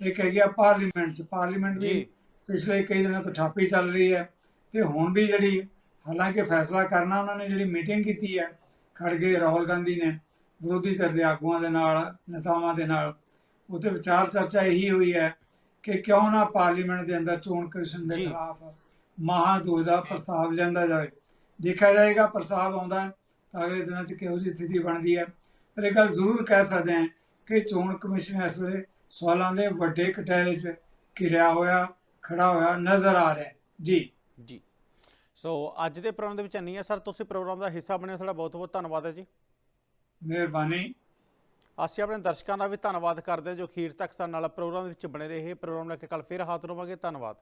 ਇੱਕ ਹੈਗੀ ਆ ਪਾਰਲੀਮੈਂਟ 'ਚ। ਪਾਰਲੀਮੈਂਟ ਵੀ ਜੀ। ਪਿਛਲੇ ਕਈ ਦਿਨਾਂ ਤੋਂ ਠਾਪੀ ਚੱਲ ਰਹੀ ਹੈ ਤੇ ਹੁਣ ਵੀ ਜਿਹੜੀ ਹਾਲਾਂਕਿ ਫੈਸਲਾ ਕਰਨਾ ਉਹਨਾਂ ਨੇ ਜਿਹੜੀ ਮੀਟਿੰਗ ਕੀਤੀ ਹੈ ਖੜਗੇ ਰਾਹੁਲ ਗਾਂਧੀ ਨੇ ਵਿਰੋਧੀ ਧਿਰ ਦੇ ਆਗੂਆਂ ਦੇ ਨਾਲ ਨੇਤਾਵਾਂ ਦੇ ਨਾਲ ਉੱਥੇ ਵਿਚਾਰ ਚਰਚਾ ਇਹੀ ਹੋਈ ਹੈ ਕਿ ਕਿਉਂ ਨਾ ਪਾਰਲੀਮੈਂਟ ਦੇ ਅੰਦਰ ਚੋਣ ਕਮਿਸ਼ਨ ਦੇ। ਖਿਲਾਫ ਮਹਾਦੋਸ਼ ਦਾ ਪ੍ਰਸਤਾਵ ਲਿਆਂਦਾ ਜਾਵੇ। ਦੇਖਿਆ ਜਾਏਗਾ ਪ੍ਰਸਤਾਵ ਆਉਂਦਾ ਤਾਂ ਅਗਲੇ ਦਿਨਾਂ 'ਚ ਕਿਹੋ ਜਿਹੀ ਸਥਿਤੀ ਬਣਦੀ ਹੈ। ਪਰ ਇਹ ਗੱਲ ਜ਼ਰੂਰ ਕਹਿ ਸਕਦੇ ਹਾਂ ਕਿ ਚੋਣ ਕਮਿਸ਼ਨ ਇਸ ਵੇਲੇ ਸਵਾਲਾਂ ਦੇ ਵੱਡੇ ਕਟਹਿਰੇ 'ਚ ਘਿਰਿਆ ਹੋਇਆ ਖੜਾ ਹੋਇਆ ਨਜ਼ਰ ਆ ਰਿਹਾ ਜੀ। ਜੀ। ਸੋ ਅੱਜ ਦੇ ਪ੍ਰੋਗਰਾਮ ਦੇ ਵਿੱਚ ਇੰਨੀ ਹੈ ਸਰ ਤੁਸੀਂ ਪ੍ਰੋਗਰਾਮ ਦਾ ਹਿੱਸਾ ਬਣੇ ਹੋ ਤੁਹਾਡਾ ਬਹੁਤ ਬਹੁਤ ਧੰਨਵਾਦ ਹੈ ਜੀ। ਮਿਹਰਬਾਨੀ। ਅਸੀਂ ਆਪਣੇ ਦਰਸ਼ਕਾਂ ਦਾ ਵੀ ਧੰਨਵਾਦ ਕਰਦੇ ਹਾਂ ਜੋ ਅਖੀਰ ਤੱਕ ਸਾਡੇ ਨਾਲ ਪ੍ਰੋਗਰਾਮ ਦੇ ਵਿੱਚ ਬਣੇ ਰਹੇ ਪ੍ਰੋਗਰਾਮ ਲੈ ਕੇ ਕੱਲ ਫਿਰ ਹਾਜ਼ਰ ਹੋਵਾਂਗੇ। ਧੰਨਵਾਦ।